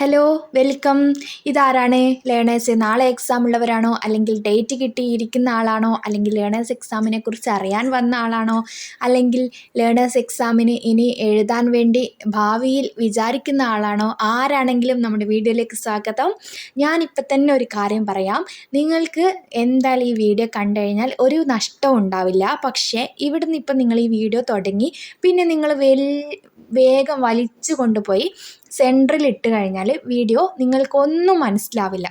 Hello welcome ഇതാരാണ് learners നാളെ exam ഉള്ളവരാണോ? അല്ലെങ്കിൽ ഡേറ്റ് കിട്ടിയിരിക്കുന്ന ആളാണോ? അല്ലെങ്കിൽ ലേണേഴ്സ് എക്സാമിനെ കുറിച്ച് അറിയാൻ വന്ന ആളാണോ? അല്ലെങ്കിൽ ലേണേഴ്സ് എക്സാമിന് ഇനി എഴുതാൻ വേണ്ടി ഭാവിയിൽ വിചാരിക്കുന്ന ആളാണോ? ആരാണെങ്കിലും നമ്മുടെ വീഡിയോയിലേക്ക് സ്വാഗതം. ഞാനിപ്പോൾ തന്നെ ഒരു കാര്യം പറയാം. നിങ്ങൾക്ക് എന്തായാലും ഈ വീഡിയോ കണ്ടു കഴിഞ്ഞാൽ ഒരു നഷ്ടം ഉണ്ടാവില്ല. പക്ഷേ ഇവിടുന്ന് ഇപ്പം നിങ്ങൾ ഈ വീഡിയോ തുടങ്ങി. പിന്നെ നിങ്ങൾ വെൽ വേഗം വലിച്ചു കൊണ്ടുപോയി സെന്ററിൽ ഇട്ട് കഴിഞ്ഞാൽ വീഡിയോ നിങ്ങൾക്കൊന്നും മനസ്സിലാവില്ല.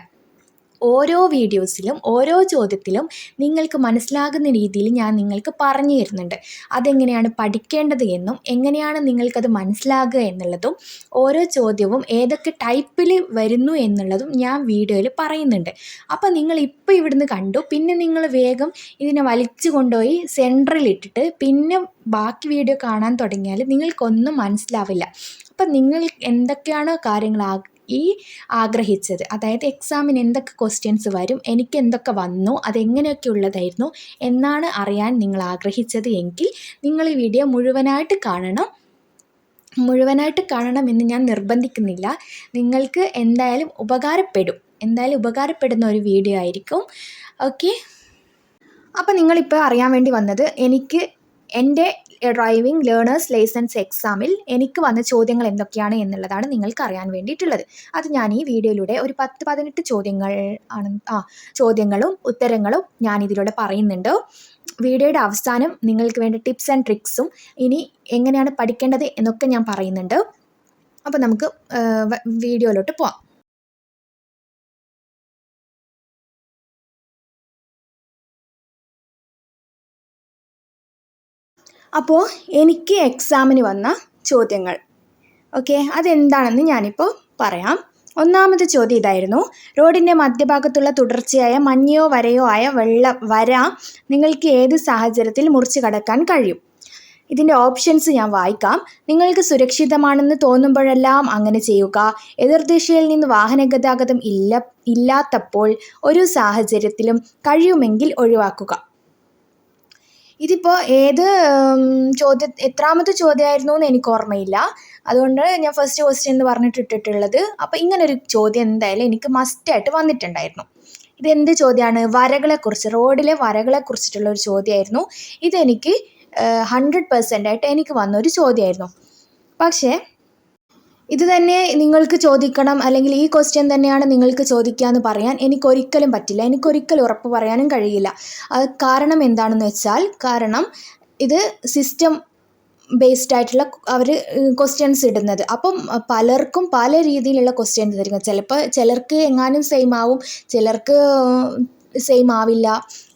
ഓരോ വീഡിയോസിലും ഓരോ ചോദ്യത്തിലും നിങ്ങൾക്ക് മനസ്സിലാകുന്ന രീതിയിൽ ഞാൻ നിങ്ങൾക്ക് പറഞ്ഞു തരുന്നുണ്ട്. അതെങ്ങനെയാണ് പഠിക്കേണ്ടത് എന്നും എങ്ങനെയാണ് നിങ്ങൾക്കത് മനസ്സിലാകുക എന്നുള്ളതും ഓരോ ചോദ്യവും ഏതൊക്കെ ടൈപ്പിൽ വരുന്നു എന്നുള്ളതും ഞാൻ വീഡിയോയിൽ പറയുന്നുണ്ട്. അപ്പോൾ നിങ്ങൾ ഇപ്പോൾ ഇവിടുന്ന് കണ്ടു പിന്നെ നിങ്ങൾ വേഗം ഇതിനെ വലിച്ചു കൊണ്ടുപോയി സെന്ററിൽ ഇട്ടിട്ട് പിന്നെ ബാക്കി വീഡിയോ കാണാൻ തുടങ്ങിയാൽ നിങ്ങൾക്കൊന്നും മനസ്സിലാവില്ല. അപ്പം നിങ്ങൾ എന്തൊക്കെയാണോ കാര്യങ്ങൾ ഈ ആഗ്രഹിച്ചത്. അതായത് എക്സാമിന് എന്തൊക്കെ ക്വസ്റ്റ്യൻസ് വരും എനിക്ക് എന്തൊക്കെ വന്നു അതെങ്ങനെയൊക്കെ ഉള്ളതായിരുന്നു എന്നാണ് അറിയാൻ നിങ്ങൾ ആഗ്രഹിച്ചത് എങ്കിൽ നിങ്ങൾ ഈ വീഡിയോ മുഴുവനായിട്ട് കാണണം. മുഴുവനായിട്ട് കാണണമെന്ന് ഞാൻ നിർബന്ധിക്കുന്നില്ല. നിങ്ങൾക്ക് എന്തായാലും ഉപകാരപ്പെടും. എന്തായാലും ഉപകാരപ്പെടുന്ന ഒരു വീഡിയോ ആയിരിക്കും. ഓക്കെ അപ്പോൾ നിങ്ങളിപ്പോൾ അറിയാൻ വേണ്ടി വന്നത് എനിക്ക് എന്റെ ഡ്രൈവിംഗ് ലേണേഴ്സ് ലൈസൻസ് എക്സാമിൽ എനിക്ക് വന്ന ചോദ്യങ്ങൾ എന്തൊക്കെയാണ് എന്നുള്ളതാണ് നിങ്ങൾക്ക് അറിയാൻ വേണ്ടിയിട്ടുള്ളത്. അത് ഞാൻ ഈ വീഡിയോയിലൂടെ ഒരു പത്ത് പതിനെട്ട് ചോദ്യങ്ങൾ ആണ് ആ ചോദ്യങ്ങളും ഉത്തരങ്ങളും ഞാൻ ഇതിലൂടെ പറയുന്നുണ്ട്. വീഡിയോയുടെ അവസാനം നിങ്ങൾക്ക് വേണ്ട ടിപ്സ് ആൻഡ് ട്രിക്സും ഇനി എങ്ങനെയാണ് പഠിക്കേണ്ടത് എന്നൊക്കെ ഞാൻ പറയുന്നുണ്ട്. അപ്പോൾ നമുക്ക് വീഡിയോയിലോട്ട് പോവാം. അപ്പോൾ എനിക്ക് എക്സാമിന് വന്ന ചോദ്യങ്ങൾ. ഓക്കെ അതെന്താണെന്ന് ഞാനിപ്പോൾ പറയാം. ഒന്നാമത്തെ ചോദ്യം ഇതായിരുന്നു. റോഡിന്റെ മധ്യഭാഗത്തുള്ള തുടർച്ചയായ മഞ്ഞയോ വരയോ ആയ വെള്ള വര നിങ്ങൾക്ക് ഏത് സാഹചര്യത്തിൽ മുറിച്ച് കടക്കാൻ കഴിയും? ഇതിന്റെ ഓപ്ഷൻസ് ഞാൻ വായിക്കാം. നിങ്ങൾക്ക് സുരക്ഷിതമാണെന്ന് തോന്നുമ്പോഴെല്ലാം അങ്ങനെ ചെയ്യുക. എതിർദിശയിൽ നിന്ന് വാഹന ഗതാഗതം ഇല്ല ഇല്ലാത്തപ്പോൾ ഒരു സാഹചര്യത്തിലും കഴിയുമെങ്കിൽ ഒഴിവാക്കുക. ഇതിപ്പോൾ ഏത് ചോദ്യ എത്രാമത്തെ ചോദ്യമായിരുന്നു എന്ന് എനിക്ക് ഓർമ്മയില്ല. അതുകൊണ്ട് ഞാൻ ഫസ്റ്റ് ക്വസ്റ്റ്യൻ എന്ന് പറഞ്ഞിട്ട് ഇട്ടിട്ടുള്ളത്. അപ്പോൾ ഇങ്ങനൊരു ചോദ്യം എന്തായാലും എനിക്ക് മസ്റ്റായിട്ട് വന്നിട്ടുണ്ടായിരുന്നു. ഇതെന്ത് ചോദ്യമാണ്? വരകളെക്കുറിച്ച് റോഡിലെ വരകളെക്കുറിച്ചിട്ടുള്ള ഒരു ചോദ്യമായിരുന്നു. ഇതെനിക്ക് ഹൺഡ്രഡ് പെർസെന്റ് ആയിട്ട് എനിക്ക് വന്നൊരു ചോദ്യമായിരുന്നു. പക്ഷേ ഇത് തന്നെ നിങ്ങൾക്ക് ചോദിക്കണം അല്ലെങ്കിൽ ഈ ക്വസ്റ്റ്യൻ തന്നെയാണ് നിങ്ങൾക്ക് ചോദിക്കുക എന്ന് പറയാൻ എനിക്കൊരിക്കലും പറ്റില്ല. എനിക്കൊരിക്കലും ഉറപ്പ് പറയാനും കഴിയില്ല. അത് കാരണം എന്താണെന്ന് വെച്ചാൽ കാരണം ഇത് സിസ്റ്റം ബേസ്ഡ് ആയിട്ടുള്ള അവർ ക്വസ്റ്റ്യൻസ് ഇടുന്നത്. അപ്പം പലർക്കും പല രീതിയിലുള്ള ക്വസ്റ്റ്യൻസ് തരും. ചിലപ്പോൾ ചിലർക്ക് എങ്ങാനും സെയിം ആവും. ചിലർക്ക് സെയിം ആവില്ല.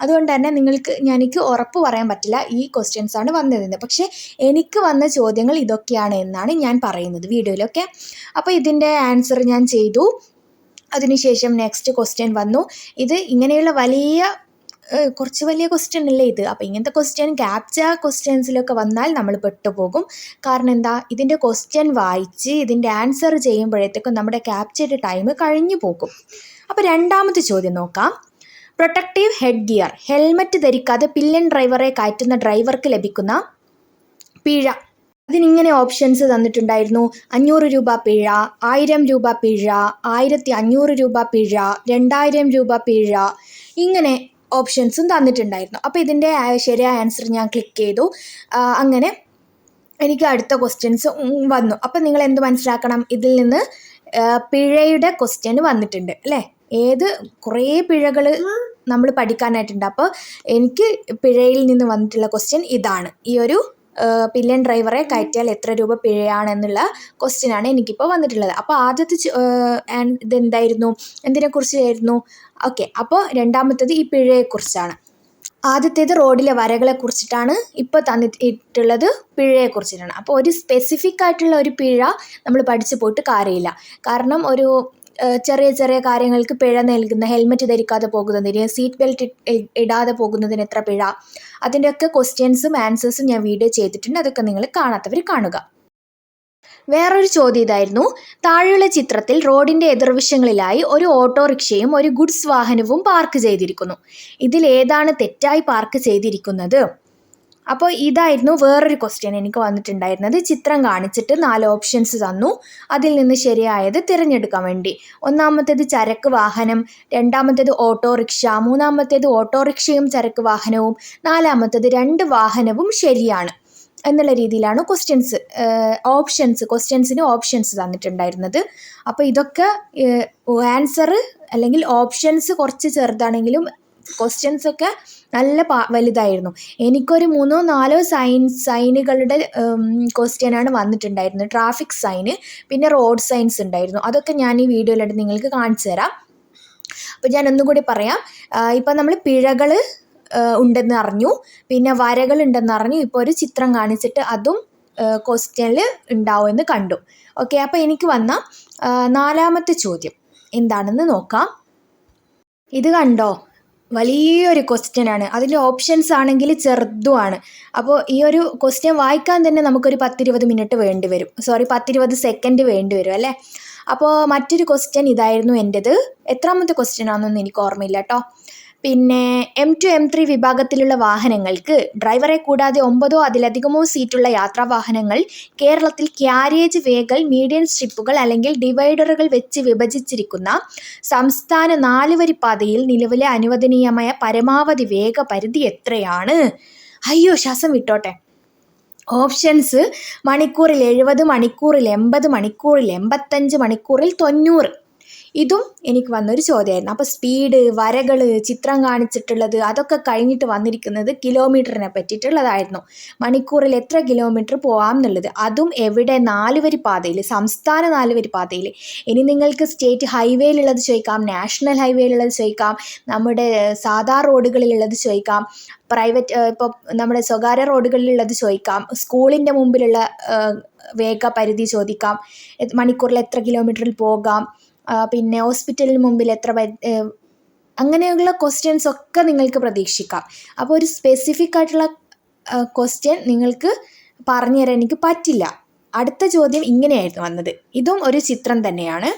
അതുകൊണ്ട് തന്നെ നിങ്ങൾക്ക് എനിക്ക് ഉറപ്പ് പറയാൻ പറ്റില്ല ഈ ക്വസ്റ്റ്യൻസ് ആണ് വന്നതെന്ന്. പക്ഷേ എനിക്ക് വന്ന ചോദ്യങ്ങൾ ഇതൊക്കെയാണ് എന്നാണ് ഞാൻ പറയുന്നത് വീഡിയോയിലൊക്കെ. അപ്പോൾ ഇതിന്റെ ആൻസർ ഞാൻ ചെയ്തു. അതിനുശേഷം നെക്സ്റ്റ് ക്വസ്റ്റ്യൻ വന്നു. ഇത് ഇങ്ങനെയുള്ള വലിയ കുറച്ച് വലിയ ക്വസ്റ്റ്യൻ അല്ലേ ഇത്? അപ്പോൾ ഇങ്ങനത്തെ ക്വസ്റ്റ്യൻ ക്യാപ്ച ക്വസ്റ്റ്യൻസിലൊക്കെ വന്നാൽ നമ്മൾ പെട്ടുപോകും. കാരണം എന്താ? ഇതിന്റെ ക്വസ്റ്റ്യൻ വായിച്ച് ഇതിന്റെ ആൻസർ ചെയ്യുമ്പോഴത്തേക്കും നമ്മുടെ ക്യാപ്ചയുടെ ടൈം കഴിഞ്ഞു പോകും. അപ്പോൾ രണ്ടാമത്തെ ചോദ്യം നോക്കാം. പ്രൊട്ടക്റ്റീവ് ഹെഡ് ഗിയർ ഹെൽമറ്റ് ധരിക്കാതെ പില്ലൻ ഡ്രൈവറെ കയറ്റുന്ന ഡ്രൈവർക്ക് ലഭിക്കുന്ന പിഴ. അതിനിങ്ങനെ ഓപ്ഷൻസ് തന്നിട്ടുണ്ടായിരുന്നു. അഞ്ഞൂറ് രൂപ പിഴ ആയിരം രൂപ പിഴ ആയിരത്തി അഞ്ഞൂറ് രൂപ പിഴ രണ്ടായിരം രൂപ പിഴ ഇങ്ങനെ ഓപ്ഷൻസും തന്നിട്ടുണ്ടായിരുന്നു. അപ്പോൾ ഇതിന്റെ ശരിയായ ആൻസർ ഞാൻ ക്ലിക്ക് ചെയ്തു. അങ്ങനെ എനിക്ക് അടുത്ത ക്വസ്റ്റ്യൻസ് വന്നു. അപ്പോൾ നിങ്ങൾ എന്ത് മനസ്സിലാക്കണം? ഇതിൽ നിന്ന് പിഴയുടെ ക്വസ്റ്റ്യൻ വന്നിട്ടുണ്ട് അല്ലേ? ഏത് കുറേ പിഴകൾ നമ്മൾ പഠിക്കാനായിട്ടുണ്ട്. അപ്പോൾ എനിക്ക് പിഴയിൽ നിന്ന് വന്നിട്ടുള്ള ക്വസ്റ്റ്യൻ ഇതാണ്. ഈ ഒരു പില്ലൻ ഡ്രൈവറെ കയറ്റിയാൽ എത്ര രൂപ പിഴയാണെന്നുള്ള ക്വസ്റ്റ്യനാണ് എനിക്കിപ്പോൾ വന്നിട്ടുള്ളത്. അപ്പോൾ ആദ്യത്തെ ഇതെന്തായിരുന്നു? എന്തിനെക്കുറിച്ചായിരുന്നു? ഓക്കെ അപ്പോൾ രണ്ടാമത്തേത് ഈ പിഴയെക്കുറിച്ചാണ്. ആദ്യത്തേത് റോഡിലെ വരകളെ കുറിച്ചിട്ടാണ് ഇപ്പോൾ തന്നിട്ടുള്ളത് പിഴയെ കുറിച്ചിട്ടാണ് അപ്പോൾ ഒരു സ്പെസിഫിക് ആയിട്ടുള്ള ഒരു പിഴ നമ്മൾ പഠിച്ചു പോയിട്ട് കാര്യമില്ല. കാരണം ഒരു ചെറിയ ചെറിയ കാര്യങ്ങൾക്ക് പിഴ നൽകുന്ന ഹെൽമെറ്റ് ധരിക്കാതെ പോകുന്നതിന് സീറ്റ് ബെൽറ്റ് ഇടാതെ പോകുന്നതിന് എത്ര പിഴ? അതിന്റെയൊക്കെ ക്വസ്റ്റ്യൻസും ആൻസേഴ്സും ഞാൻ വീഡിയോ ചെയ്തിട്ടുണ്ട്. അതൊക്കെ നിങ്ങൾ കാണാത്തവർ കാണുക. വേറൊരു ചോദ്യം ഇതായിരുന്നു. താഴെയുള്ള ചിത്രത്തിൽ റോഡിന്റെ എതിർവശങ്ങളിലായി ഒരു ഓട്ടോറിക്ഷയും ഒരു ഗുഡ്സ് വാഹനവും പാർക്ക് ചെയ്തിരിക്കുന്നു. ഇതിൽ ഏതാണ് തെറ്റായി പാർക്ക് ചെയ്തിരിക്കുന്നത്? അപ്പോൾ ഇതായിരുന്നു വേറൊരു ക്വസ്റ്റ്യൻ എനിക്ക് വന്നിട്ടുണ്ടായിരുന്നത്. ചിത്രം കാണിച്ചിട്ട് നാല് ഓപ്ഷൻസ് തന്നു. അതിൽ നിന്ന് ശരിയായത് തിരഞ്ഞെടുക്കാൻ വേണ്ടി. ഒന്നാമത്തേത് ചരക്ക് വാഹനം രണ്ടാമത്തേത് ഓട്ടോറിക്ഷ മൂന്നാമത്തേത് ഓട്ടോറിക്ഷയും ചരക്ക് വാഹനവും നാലാമത്തേത് രണ്ട് വാഹനവും ശരിയാണ് എന്നുള്ള രീതിയിലാണ് ക്വസ്റ്റ്യൻസ് ഓപ്ഷൻസ് ക്വസ്റ്റ്യൻസിന് ഓപ്ഷൻസ് തന്നിട്ടുണ്ടായിരുന്നത്. അപ്പോൾ ഇതൊക്കെ ആൻസർ അല്ലെങ്കിൽ ഓപ്ഷൻസ് കുറച്ച് ചെറുതാണെങ്കിലും ക്വസ്റ്റ്യൻസ് ഒക്കെ നല്ല വലുതായിരുന്നു. എനിക്കൊരു മൂന്നോ നാലോ സൈൻ സൈനുകളുടെ ക്വസ്റ്റ്യനാണ് വന്നിട്ടുണ്ടായിരുന്നത്. ട്രാഫിക് സൈന് പിന്നെ റോഡ് സൈൻസ് ഉണ്ടായിരുന്നു. അതൊക്കെ ഞാൻ ഈ വീഡിയോയിലായിട്ട് നിങ്ങൾക്ക് കാണിച്ചു തരാം. അപ്പോൾ ഞാൻ ഒന്നുകൂടി പറയാം. ഇപ്പം നമ്മൾ പിഴകൾ ഉണ്ടെന്ന് അറിഞ്ഞു. പിന്നെ വരകൾ ഉണ്ടെന്ന് അറിഞ്ഞു. ഇപ്പോൾ ഒരു ചിത്രം കാണിച്ചിട്ട് അതും ക്വസ്റ്റ്യനിൽ ഉണ്ടാവുമെന്ന് കണ്ടു. ഓക്കെ അപ്പോൾ എനിക്ക് വന്ന നാലാമത്തെ ചോദ്യം എന്താണെന്ന് നോക്കാം. ഇത് കണ്ടോ? വലിയൊരു ക്വസ്റ്റ്യൻ ആണ്. അതിന്റെ ഓപ്ഷൻസ് ആണെങ്കിൽ ചെറുതുമാണ്. അപ്പോൾ ഈ ഒരു ക്വസ്റ്റ്യൻ വായിക്കാൻ തന്നെ നമുക്കൊരു പത്തിരുപത് മിനിറ്റ് വേണ്ടി വരും. സോറി പത്തിരുപത് സെക്കൻഡ് വേണ്ടി വരും അല്ലേ? അപ്പോൾ മറ്റൊരു ക്വസ്റ്റ്യൻ ഇതായിരുന്നു എന്റെത്. എത്രാമത്തെ ക്വസ്റ്റ്യൻ ആണെന്നൊന്നും എനിക്ക് ഓർമ്മയില്ല കേട്ടോ പിന്നെ എം ടു എം ത്രീ വിഭാഗത്തിലുള്ള വാഹനങ്ങൾക്ക് ഡ്രൈവറെ കൂടാതെ ഒമ്പതോ അതിലധികമോ സീറ്റുള്ള യാത്രാ വാഹനങ്ങൾ കേരളത്തിൽ ക്യാരേജ് വേകൾ മീഡിയൻ സ്ട്രിപ്പുകൾ അല്ലെങ്കിൽ ഡിവൈഡറുകൾ വെച്ച് വിഭജിച്ചിരിക്കുന്ന സംസ്ഥാന നാലുവരി പാതയിൽ നിലവിലെ അനുവദനീയമായ പരമാവധി വേഗ പരിധി എത്രയാണ്? അയ്യോ ശ്വാസം വിട്ടോട്ടെ. ഓപ്ഷൻസ് മണിക്കൂറിൽ എഴുപത് മണിക്കൂറിൽ എൺപത് മണിക്കൂറിൽ എൺപത്തഞ്ച് മണിക്കൂറിൽ തൊണ്ണൂറ്. ഇതും എനിക്ക് വന്നൊരു ചോദ്യമായിരുന്നു. അപ്പോൾ സ്പീഡ് വരകൾ ചിത്രം കാണിച്ചിട്ടുള്ളത് അതൊക്കെ കഴിഞ്ഞിട്ട് വന്നിരിക്കുന്നത് കിലോമീറ്ററിനെ പറ്റിയിട്ടുള്ളതായിരുന്നു. മണിക്കൂറിൽ എത്ര കിലോമീറ്റർ പോകാം എന്നുള്ളത്. അതും എവിടെ നാലുവരി പാതയിൽ സംസ്ഥാന നാലുവരി പാതയിൽ. ഇനി നിങ്ങൾക്ക് സ്റ്റേറ്റ് ഹൈവേയിലുള്ളത് ചോദിക്കാം നാഷണൽ ഹൈവേയിലുള്ളത് ചോദിക്കാം നമ്മുടെ സാധാ റോഡുകളിലുള്ളത് ചോദിക്കാം പ്രൈവറ്റ് ഇപ്പോൾ നമ്മുടെ സ്വകാര്യ റോഡുകളിലുള്ളത് ചോദിക്കാം സ്കൂളിന്റെ മുമ്പിലുള്ള വേഗപരിധി ചോദിക്കാം മണിക്കൂറിൽ എത്ര കിലോമീറ്ററിൽ പോകാം പിന്നെ ഹോസ്പിറ്റലിന് മുമ്പിൽ എത്ര അങ്ങനെയുള്ള ക്വസ്റ്റ്യൻസ് ഒക്കെ നിങ്ങൾക്ക് പ്രതീക്ഷിക്കാം. അപ്പോൾ ഒരു സ്പെസിഫിക് ആയിട്ടുള്ള ക്വസ്റ്റ്യൻ നിങ്ങൾക്ക് പറഞ്ഞു തരാൻ എനിക്ക് പറ്റില്ല. അടുത്ത ചോദ്യം ഇങ്ങനെയായിരുന്നു വന്നത്. ഇതും ഒരു ചിത്രം തന്നെയാണ്.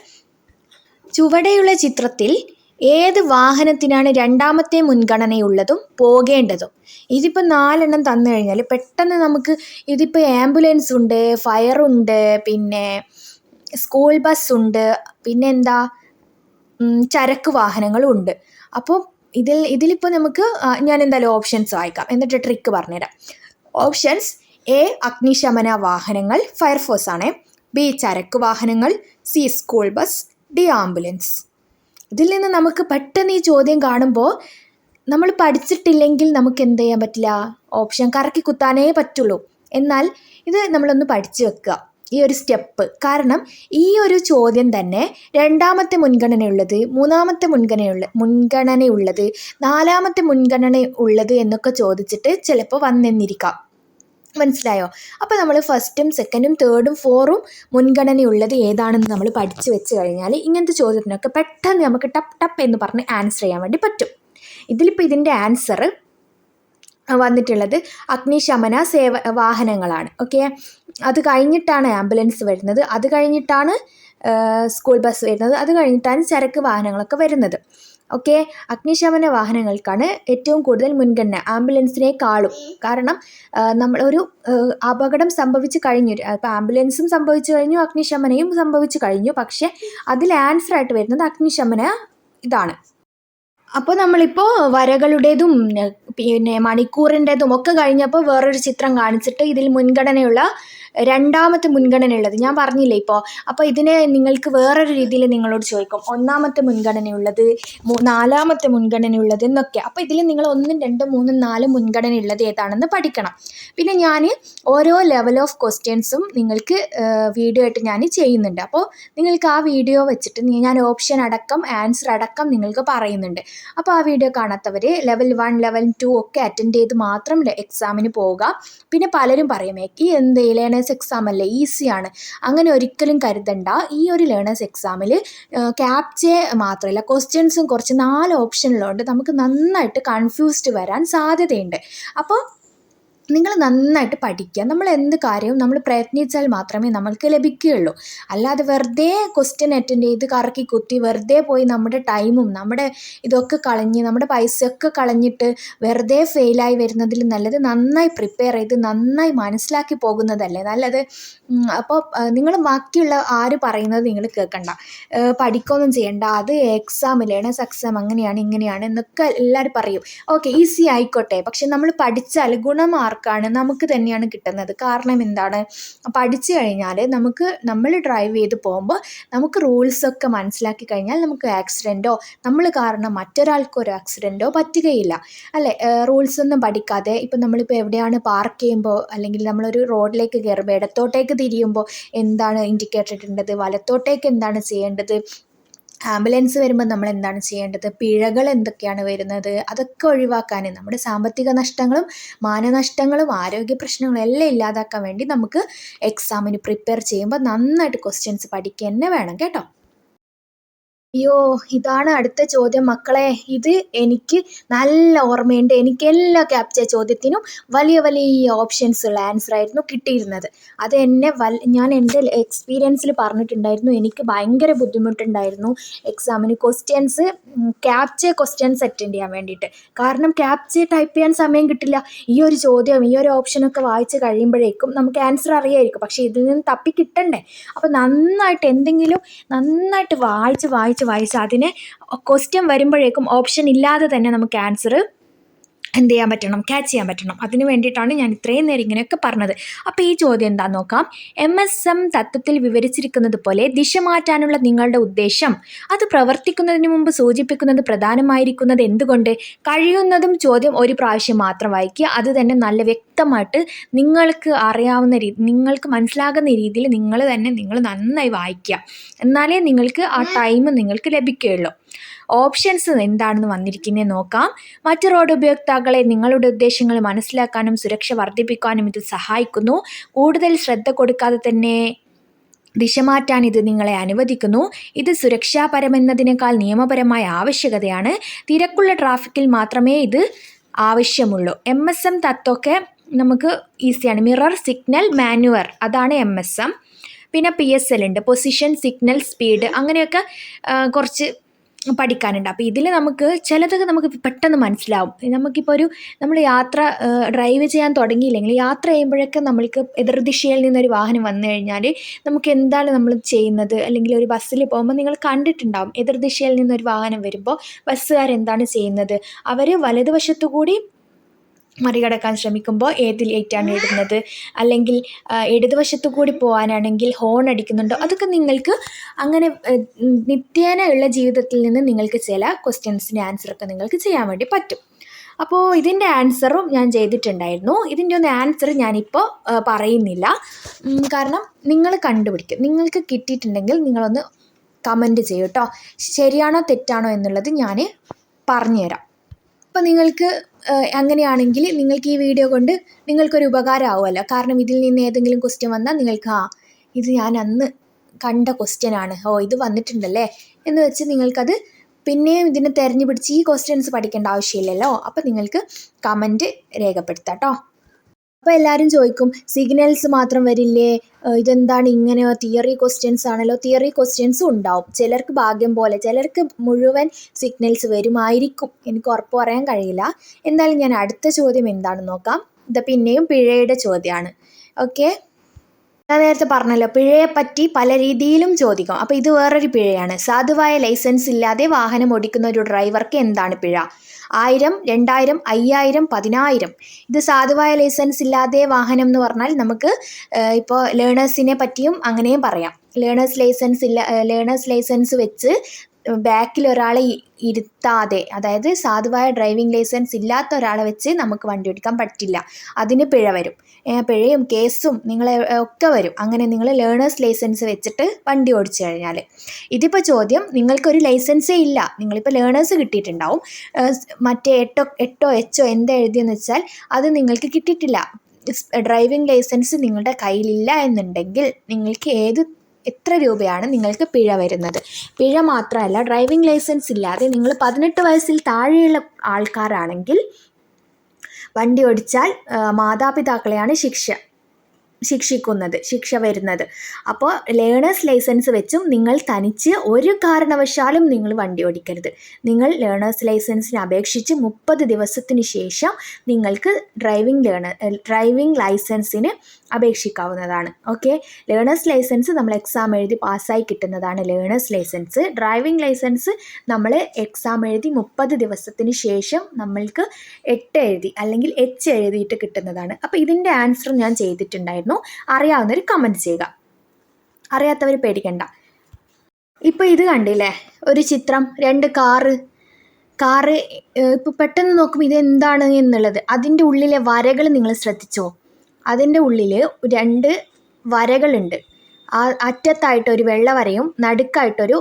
ചുവടെയുള്ള ചിത്രത്തിൽ ഏത് വാഹനത്തിനാണ് രണ്ടാമത്തെ മുൻഗണനയുള്ളതും പോകേണ്ടതും? ഇതിപ്പോൾ നാലെണ്ണം തന്നു കഴിഞ്ഞാൽ പെട്ടെന്ന് നമുക്ക് ഇതിപ്പോൾ ആംബുലൻസ് ഉണ്ട് ഫയറുണ്ട് പിന്നെ സ്കൂൾ ബസ് ഉണ്ട് പിന്നെ എന്താ ചരക്ക് വാഹനങ്ങളും ഉണ്ട് അപ്പോൾ ഇതിൽ ഇതിലിപ്പോൾ നമുക്ക് ഞാൻ എന്തായാലും ഓപ്ഷൻസ് വായിക്കാം. എന്നിട്ട് ട്രിക്ക് പറഞ്ഞുതരാം. ഓപ്ഷൻസ് എ അഗ്നിശമന വാഹനങ്ങൾ ഫയർഫോഴ്സ് ആണ്. ബി ചരക്ക് വാഹനങ്ങൾ C school bus D ambulance ഇതിൽ നിന്ന് നമുക്ക് പെട്ടെന്ന് ഈ ചോദ്യം കാണുമ്പോൾ നമ്മൾ പഠിച്ചിട്ടില്ലെങ്കിൽ നമുക്ക് എന്ത് ചെയ്യാൻ പറ്റില്ല? ഓപ്ഷൻ കറക്കി കുത്താനേ പറ്റുള്ളൂ. എന്നാൽ ഇത് നമ്മളൊന്ന് പഠിച്ചു വെക്കുക. ഈ ഒരു സ്റ്റെപ്പ്. കാരണം ഈ ഒരു ചോദ്യം തന്നെ രണ്ടാമത്തെ മുൻഗണനയുള്ളത് മൂന്നാമത്തെ മുൻഗണനയുള്ള മുൻഗണനയുള്ളത് നാലാമത്തെ മുൻഗണന ഉള്ളത് എന്നൊക്കെ ചോദിച്ചിട്ട് ചിലപ്പോൾ വന്നെന്നിരിക്കാം. മനസ്സിലായോ? അപ്പോൾ നമ്മൾ ഫസ്റ്റും സെക്കൻഡും തേർഡും ഫോറും മുൻഗണനയുള്ളത് ഏതാണെന്ന് നമ്മൾ പഠിച്ചു വെച്ച് കഴിഞ്ഞാൽ ഇങ്ങനത്തെ ചോദ്യത്തിനൊക്കെ പെട്ടെന്ന് നമുക്ക് ടപ്പ് ടപ്പ് എന്ന് പറഞ്ഞ് ആൻസർ ചെയ്യാൻ വേണ്ടി പറ്റും. ഇതിലിപ്പോൾ ഇതിന്റെ ആൻസർ വന്നിട്ടുള്ളത് അഗ്നിശമന സേവ വാഹനങ്ങളാണ്. ഓക്കെ അത് കഴിഞ്ഞിട്ടാണ് ആംബുലൻസ് വരുന്നത്. അത് കഴിഞ്ഞിട്ടാണ് സ്കൂൾ ബസ് വരുന്നത്. അത് കഴിഞ്ഞിട്ടാണ് ചരക്ക് വാഹനങ്ങളൊക്കെ വരുന്നത്. ഓക്കെ അഗ്നിശമന വാഹനങ്ങൾക്കാണ് ഏറ്റവും കൂടുതൽ മുൻഗണന ആംബുലൻസിനേക്കാളും. കാരണം നമ്മൾ ഒരു അപകടം സംഭവിച്ചു കഴിഞ്ഞു. അപ്പോൾ ആംബുലൻസും സംഭവിച്ചു കഴിഞ്ഞു അഗ്നിശമനയും സംഭവിച്ചു കഴിഞ്ഞു. പക്ഷേ അതിൽ ആൻസർ ആയിട്ട് വരുന്നത് അഗ്നിശമന ഇതാണ്. അപ്പോൾ നമ്മളിപ്പോൾ വരകളുടേതും പിന്നെ മണിക്കൂറിന്റെതും ഒക്കെ കഴിഞ്ഞപ്പോൾ വേറൊരു ചിത്രം കാണിച്ചിട്ട് ഇതിൽ മുൻഗണനയുള്ള രണ്ടാമത്തെ മുൻഗണന മുൻഗണനയുള്ളത്. ഞാൻ പറഞ്ഞില്ലേ ഇപ്പോൾ അപ്പോൾ ഇതിനെ നിങ്ങൾക്ക് വേറൊരു രീതിയിൽ നിങ്ങളോട് ചോദിക്കും. ഒന്നാമത്തെ മുൻഗണനയുള്ളത് നാലാമത്തെ മുൻഗണനയുള്ളത് എന്നൊക്കെ. അപ്പോൾ ഇതിൽ നിങ്ങൾ ഒന്നും രണ്ടും മൂന്നും നാലും മുൻഗണന മുൻഗണനയുള്ളത് ഏതാണെന്ന് പഠിക്കണം. പിന്നെ ഞാൻ ഓരോ ലെവൽ ഓഫ് ക്വസ്റ്റ്യൻസും നിങ്ങൾക്ക് വീഡിയോ ആയിട്ട് ഞാൻ ചെയ്യുന്നുണ്ട്. അപ്പോൾ നിങ്ങൾക്ക് ആ വീഡിയോ വെച്ചിട്ട് ഞാൻ ഓപ്ഷൻ അടക്കം ആൻസർ അടക്കം നിങ്ങൾക്ക് പറയുന്നുണ്ട്. അപ്പോൾ ആ വീഡിയോ കാണാത്തവർ ലെവൽ വൺ ലെവൽ ടു ഒക്കെ അറ്റൻഡ് ചെയ്ത് മാത്രം എക്സാമിന് പോവുക. പിന്നെ പലരും പറയും "ഏ, ഈ എന്ത് ലേണേഴ്സ് എക്സാം അല്ലേ? ഈസിയാണ് അങ്ങനെ ഒരിക്കലും കരുതണ്ട. ഈ ഒരു ലേണേഴ്സ് എക്സാമിൽ ക്യാപ്ചെ മാത്രമല്ല ക്വസ്റ്റ്യൻസും കുറച്ച് നാല് ഓപ്ഷനിലുണ്ട് നമുക്ക് നന്നായിട്ട് കൺഫ്യൂസ്ഡ് വരാൻ സാധ്യതയുണ്ട്. അപ്പോൾ നിങ്ങൾ നന്നായിട്ട് പഠിക്കുക. നമ്മൾ എന്ത് കാര്യവും നമ്മൾ പ്രയത്നിച്ചാൽ മാത്രമേ നമ്മൾക്ക് ലഭിക്കുകയുള്ളൂ. അല്ലാതെ വെറുതെ ക്വസ്റ്റ്യൻ അറ്റൻഡ് ചെയ്ത് കറക്കി കുത്തി വെറുതെ പോയി നമ്മുടെ ടൈമും നമ്മുടെ ഇതൊക്കെ കളഞ്ഞ് നമ്മുടെ പൈസയൊക്കെ കളഞ്ഞിട്ട് വെറുതെ ഫെയിലായി വരുന്നതിൽ നല്ലത് നന്നായി പ്രിപ്പയർ ചെയ്ത് നന്നായി മനസ്സിലാക്കി പോകുന്നതല്ലേ. നല്ലത് അപ്പോൾ നിങ്ങൾ ബാക്കിയുള്ള ആര് പറയുന്നത് നിങ്ങൾ കേൾക്കണ്ട. പഠിക്കുകയൊന്നും ചെയ്യണ്ട. അത് എക്സാം ലേണേഴ്സ് എക്സാം അങ്ങനെയാണ് ഇങ്ങനെയാണ് എന്നൊക്കെ എല്ലാവരും പറയും. ഓക്കെ ഈസി ആയിക്കോട്ടെ. പക്ഷെ നമ്മൾ പഠിച്ചാൽ ഗുണമാർക്കാണ് നമുക്ക് തന്നെയാണ് കിട്ടുന്നത്. കാരണം എന്താണ്? പഠിച്ചു കഴിഞ്ഞാൽ നമുക്ക് നമ്മൾ ഡ്രൈവ് ചെയ്ത് പോകുമ്പോൾ നമുക്ക് റൂൾസൊക്കെ മനസ്സിലാക്കി കഴിഞ്ഞാൽ നമുക്ക് ആക്സിഡന്റോ നമ്മൾ കാരണം മറ്റൊരാൾക്ക് ഒരു ആക്സിഡന്റോ പറ്റുകയില്ല. അല്ലേ? റൂൾസ് ഒന്നും പഠിക്കാതെ ഇപ്പം നമ്മളിപ്പോൾ എവിടെയാണ് പാർക്ക് ചെയ്യുമ്പോൾ അല്ലെങ്കിൽ നമ്മളൊരു റോഡിലേക്ക് കയറുമ്പോൾ ഇടത്തോട്ടേക്ക് തിരിയുമ്പോൾ എന്താണ് ഇൻഡിക്കേറ്റർ ഇടേണ്ടത്? വലത്തോട്ടേക്ക് എന്താണ് ചെയ്യേണ്ടത്? ആംബുലൻസ് വരുമ്പോൾ നമ്മൾ എന്താണ് ചെയ്യേണ്ടത്? പിഴകൾ എന്തൊക്കെയാണ് വരുന്നത്? അതൊക്കെ ഒഴിവാക്കാൻ നമ്മുടെ സാമ്പത്തിക നഷ്ടങ്ങളും മാനനഷ്ടങ്ങളും ആരോഗ്യ പ്രശ്നങ്ങളും എല്ലാം ഇല്ലാതാക്കാൻ വേണ്ടി നമുക്ക് എക്സാമിന് പ്രിപ്പയർ ചെയ്യുമ്പോൾ നന്നായിട്ട് ക്വസ്റ്റ്യൻസ് പഠിക്കുക തന്നെ വേണം കേട്ടോ. അയ്യോ ഇതാണ് അടുത്ത ചോദ്യം മക്കളെ. ഇത് എനിക്ക് നല്ല ഓർമ്മയുണ്ട്. എനിക്ക് എല്ലാ ക്യാപ്ച ചോദ്യത്തിനും വലിയ വലിയ ഓപ്ഷൻസ് ഉള്ള ആൻസർ ആയിരുന്നു കിട്ടിയിരുന്നത്. അത് എന്നെ വൽ ഞാൻ എന്റെ എക്സ്പീരിയൻസിൽ പറഞ്ഞിട്ടുണ്ടായിരുന്നു. എനിക്ക് ഭയങ്കര ബുദ്ധിമുട്ടുണ്ടായിരുന്നു. എക്സാമിന് ക്വസ്റ്റ്യൻസ് ക്യാപ്ച ക്വസ്റ്റ്യൻസ് അറ്റൻഡ് ചെയ്യാൻ വേണ്ടിയിട്ട്. കാരണം ക്യാപ്ച ടൈപ്പ് ചെയ്യാൻ സമയം കിട്ടില്ല. ഈ ഒരു ചോദ്യം ഈ ഒരു ഓപ്ഷനൊക്കെ വായിച്ച് കഴിയുമ്പോഴേക്കും നമുക്ക് ആൻസർ അറിയായിരിക്കും. പക്ഷേ ഇതിൽ നിന്ന് തപ്പി കിട്ടണ്ടേ? അപ്പോൾ നന്നായിട്ട് എന്തെങ്കിലും നന്നായിട്ട് വായിച്ച് വായിച്ച് വായിച്ച് അതിനെ ക്വസ്റ്റ്യൻ വരുമ്പോഴേക്കും ഓപ്ഷൻ ഇല്ലാതെ തന്നെ നമുക്ക് ആൻസർ എന്ത് ചെയ്യാൻ പറ്റണം? ക്യാച്ച് ചെയ്യാൻ പറ്റണം. അതിന് വേണ്ടിയിട്ടാണ് ഞാൻ ഇത്രയും നേരം ഇങ്ങനെയൊക്കെ പറഞ്ഞത്. അപ്പോൾ ഈ ചോദ്യം എന്താണെന്ന് നോക്കാം. എം എസ് എം തത്വത്തിൽ വിവരിച്ചിരിക്കുന്നത് പോലെ ദിശ മാറ്റാനുള്ള നിങ്ങളുടെ ഉദ്ദേശം. അത് പ്രവർത്തിക്കുന്നതിന് മുമ്പ് സൂചിപ്പിക്കുന്നത് പ്രധാനമായിരിക്കുന്നത് എന്തുകൊണ്ട്? കഴിയുന്നതും ചോദ്യം ഒരു പ്രാവശ്യം മാത്രം വായിക്കുക. അത് തന്നെ നല്ല വ്യക്തമായിട്ട് നിങ്ങൾക്ക് അറിയാവുന്ന രീതി നിങ്ങൾക്ക് മനസ്സിലാകുന്ന രീതിയിൽ നിങ്ങൾ തന്നെ നിങ്ങൾ നന്നായി വായിക്കുക. എന്നാലേ നിങ്ങൾക്ക് ആ ടൈം നിങ്ങൾക്ക് ലഭിക്കുകയുള്ളൂ. ഓപ്ഷൻസ് എന്താണെന്ന് വന്നിരിക്കുന്നത് നോക്കാം. മറ്റ് റോഡ് ഉപയോക്താക്കളെ നിങ്ങളുടെ ഉദ്ദേശങ്ങൾ മനസ്സിലാക്കാനും സുരക്ഷ വർദ്ധിപ്പിക്കാനും ഇത് സഹായിക്കുന്നു. കൂടുതൽ ശ്രദ്ധ കൊടുക്കാതെ തന്നെ ദിശ മാറ്റാൻ ഇത് നിങ്ങളെ അനുവദിക്കുന്നു. ഇത് സുരക്ഷാപരമെന്നതിനേക്കാൾ നിയമപരമായ ആവശ്യകതയാണ്. തിരക്കുള്ള ട്രാഫിക്കിൽ മാത്രമേ ഇത് ആവശ്യമുള്ളൂ. എം എസ് എം തത്വമൊക്കെ നമുക്ക് ഈസിയാണ്. മിറർ സിഗ്നൽ മാനുവർ അതാണ് എം എസ് എം പിന്നെ പി എസ് എൽ ഉണ്ട്. പൊസിഷൻ സിഗ്നൽ സ്പീഡ് അങ്ങനെയൊക്കെ കുറച്ച് പഠിക്കാനുണ്ട്. അപ്പോൾ ഇതിൽ നമുക്ക് ചിലതൊക്കെ നമുക്ക് പെട്ടെന്ന് മനസ്സിലാവും. നമുക്കിപ്പോൾ ഒരു നമ്മൾ യാത്ര ഡ്രൈവ് ചെയ്യാൻ തുടങ്ങിയില്ലെങ്കിൽ യാത്ര ചെയ്യുമ്പോഴൊക്കെ നമ്മൾക്ക് എതിർദിശയിൽ നിന്നൊരു വാഹനം വന്നു കഴിഞ്ഞാൽ നമുക്ക് എന്താണ് നമ്മൾ ചെയ്യുന്നത്? അല്ലെങ്കിൽ ഒരു ബസ്സിൽ പോകുമ്പോൾ നിങ്ങൾ കണ്ടിട്ടുണ്ടാവും എതിർദിശയിൽ നിന്നൊരു വാഹനം വരുമ്പോൾ ബസ്സുകാരെന്താണ് ചെയ്യുന്നത്? അവർ വലതുവശത്തു കൂടി മറികടക്കാൻ ശ്രമിക്കുമ്പോൾ ഏതിൽ ഏറ്റാണ് ഇടുന്നത് അല്ലെങ്കിൽ ഇടതുവശത്തു കൂടി പോകാനാണെങ്കിൽ ഹോൺ അടിക്കുന്നുണ്ടോ? അതൊക്കെ നിങ്ങൾക്ക് അങ്ങനെ നിത്യേന ഉള്ള ജീവിതത്തിൽ നിന്ന് നിങ്ങൾക്ക് ചില ക്വസ്റ്റ്യൻസിന്റെ ആൻസറൊക്കെ നിങ്ങൾക്ക് ചെയ്യാൻ വേണ്ടി പറ്റും. അപ്പോൾ ഇതിന്റെ ആൻസറും ഞാൻ ചെയ്തിട്ടുണ്ടായിരുന്നു. ഇതിന്റെ ഒന്ന് ആൻസർ ഞാനിപ്പോൾ പറയുന്നില്ല. കാരണം നിങ്ങൾ കണ്ടുപിടിക്കും. നിങ്ങൾക്ക് കിട്ടിയിട്ടുണ്ടെങ്കിൽ നിങ്ങളൊന്ന് കമന്റ് ചെയ്യൂ കേട്ടോ ശരിയാണോ തെറ്റാണോ എന്നുള്ളത് ഞാൻ പറഞ്ഞുതരാം. അപ്പോൾ നിങ്ങൾക്ക് അങ്ങനെയാണെങ്കിൽ നിങ്ങൾക്ക് ഈ വീഡിയോ കൊണ്ട് നിങ്ങൾക്കൊരു ഉപകാരമാവുമല്ലോ. കാരണം ഇതിൽ നിന്ന് ഏതെങ്കിലും ക്വസ്റ്റ്യൻ വന്നാൽ നിങ്ങൾക്ക് ആ ഇത് ഞാൻ അന്ന് കണ്ട ക്വസ്റ്റ്യൻ ആണ്. ഓ ഇത് വന്നിട്ടുണ്ടല്ലേ? എന്ന് വെച്ച് നിങ്ങൾക്കത് പിന്നെയും ഇതിനെ തെരഞ്ഞു പിടിച്ച് ഈ ക്വസ്റ്റ്യൻസ് പഠിക്കേണ്ട ആവശ്യമില്ലല്ലോ. അപ്പോൾ നിങ്ങൾക്ക് കമന്റ് രേഖപ്പെടുത്താം കേട്ടോ അപ്പോൾ എല്ലാവരും ചോദിക്കും സിഗ്നൽസ് മാത്രം വരില്ലേ? ഇതെന്താണ് ഇങ്ങനെ തിയറി ക്വസ്റ്റ്യൻസ് ആണല്ലോ? തിയറി ക്വസ്റ്റ്യൻസും ഉണ്ടാവും. ചിലർക്ക് ഭാഗ്യം പോലെ ചിലർക്ക് മുഴുവൻ സിഗ്നൽസ് വരുമായിരിക്കും. എനിക്ക് ഉറപ്പ് പറയാൻ കഴിയില്ല. എന്തായാലും ഞാൻ അടുത്ത ചോദ്യം എന്താണെന്ന് നോക്കാം. ഇത് പിന്നെയും പിഴയുടെ ചോദ്യമാണ്. ഓക്കെ ഞാൻ നേരത്തെ പറഞ്ഞല്ലോ പിഴയെ പറ്റി പല രീതിയിലും ചോദിക്കും. അപ്പോൾ ഇത് വേറൊരു പിഴയാണ്. സാധുവായ ലൈസൻസ് ഇല്ലാതെ വാഹനം ഓടിക്കുന്ന ഒരു ഡ്രൈവർക്ക് എന്താണ് പിഴ? ആയിരം രണ്ടായിരം അയ്യായിരം പതിനായിരം. ഇത് സാധുവായ ലൈസൻസ് ഇല്ലാതെ വാഹനം എന്ന് പറഞ്ഞാൽ നമുക്ക് ഇപ്പോൾ ലേണേഴ്സിനെ പറ്റിയും അങ്ങനെയും പറയാം. ലേണേഴ്സ് ലൈസൻസ് ഇല്ല ലേണേഴ്സ് ലൈസൻസ് വെച്ച് ബാക്കിൽ ഒരാളെ ഇരുത്താതെ അതായത് സാധുവായ ഡ്രൈവിംഗ് ലൈസൻസ് ഇല്ലാത്ത ഒരാളെ വെച്ച് നമുക്ക് വണ്ടി ഓടിക്കാൻ പറ്റില്ല. അതിന് പിഴ വരും. പിഴയും കേസും നിങ്ങളെ ഒക്കെ വരും. അങ്ങനെ നിങ്ങൾ ലേണേഴ്സ് ലൈസൻസ് വെച്ചിട്ട് വണ്ടി ഓടിച്ചു കഴിഞ്ഞാൽ ഇതിപ്പോൾ ചോദ്യം നിങ്ങൾക്കൊരു ലൈസൻസേ ഇല്ല. നിങ്ങളിപ്പോൾ ലേണേഴ്സ് കിട്ടിയിട്ടുണ്ടാവും. മറ്റേ എട്ടോ എട്ടോ എച്ചോ എന്താ എഴുതിയെന്ന് വെച്ചാൽ അത് നിങ്ങൾക്ക് കിട്ടിയിട്ടില്ല. ഡ്രൈവിംഗ് ലൈസൻസ് നിങ്ങളുടെ കയ്യിലില്ല എന്നുണ്ടെങ്കിൽ നിങ്ങൾക്ക് ഏത് എത്ര രൂപയാണ് നിങ്ങൾക്ക് പിഴ വരുന്നത്? പിഴ മാത്രമല്ല ഡ്രൈവിംഗ് ലൈസൻസ് ഇല്ലാതെ നിങ്ങൾ പതിനെട്ട് വയസ്സിൽ താഴെയുള്ള ആൾക്കാരാണെങ്കിൽ വണ്ടി ഓടിച്ചാൽ മാതാപിതാക്കളെയാണ് ശിക്ഷ. ശിക്ഷിക്കുന്നത് ശിക്ഷ വരുന്നത്. അപ്പോൾ ലേണേഴ്സ് ലൈസൻസ് വെച്ചും നിങ്ങൾ തനിച്ച് ഒരു കാരണവശാലും നിങ്ങൾ വണ്ടി ഓടിക്കരുത്. നിങ്ങൾ ലേണേഴ്സ് ലൈസൻസിന് അപേക്ഷിച്ച് മുപ്പത് ദിവസത്തിന് ശേഷം നിങ്ങൾക്ക് ഡ്രൈവിംഗ് ലേണ ഡ്രൈവിംഗ് ലൈസൻസിന് അപേക്ഷിക്കാവുന്നതാണ്. ഓക്കെ ലേണേഴ്സ് ലൈസൻസ് നമ്മൾ എക്സാം എഴുതി പാസ്സായി കിട്ടുന്നതാണ് ലേണേഴ്സ് ലൈസൻസ് ഡ്രൈവിംഗ് ലൈസൻസ് നമ്മൾ എക്സാം എഴുതി മുപ്പത് ദിവസത്തിന് ശേഷം നമ്മൾക്ക് എട്ട് എഴുതി അല്ലെങ്കിൽ എച്ച് എഴുതിയിട്ട് കിട്ടുന്നതാണ്. അപ്പോൾ ഇതിന്റെ ആൻസർ ഞാൻ ചെയ്തിട്ടുണ്ടായിരുന്നു. അറിയാവുന്നവർ കമന്റ് ചെയ്യുക. അറിയാത്തവർ പേടിക്കണ്ട. ഇപ്പോൾ ഇത് കണ്ടില്ലേ? ഒരു ചിത്രം രണ്ട് കാറ്. കാറ് ഇപ്പോൾ പെട്ടെന്ന് നോക്കുമ്പോൾ ഇതെന്താണ് എന്നുള്ളത്. അതിന്റെ ഉള്ളിലെ വരകൾ നിങ്ങൾ ശ്രദ്ധിച്ചോ? അതിന്റെ ഉള്ളിൽ രണ്ട് വരകളുണ്ട്. ആ അറ്റത്തായിട്ട് ഒരു നടുക്കായിട്ടൊരു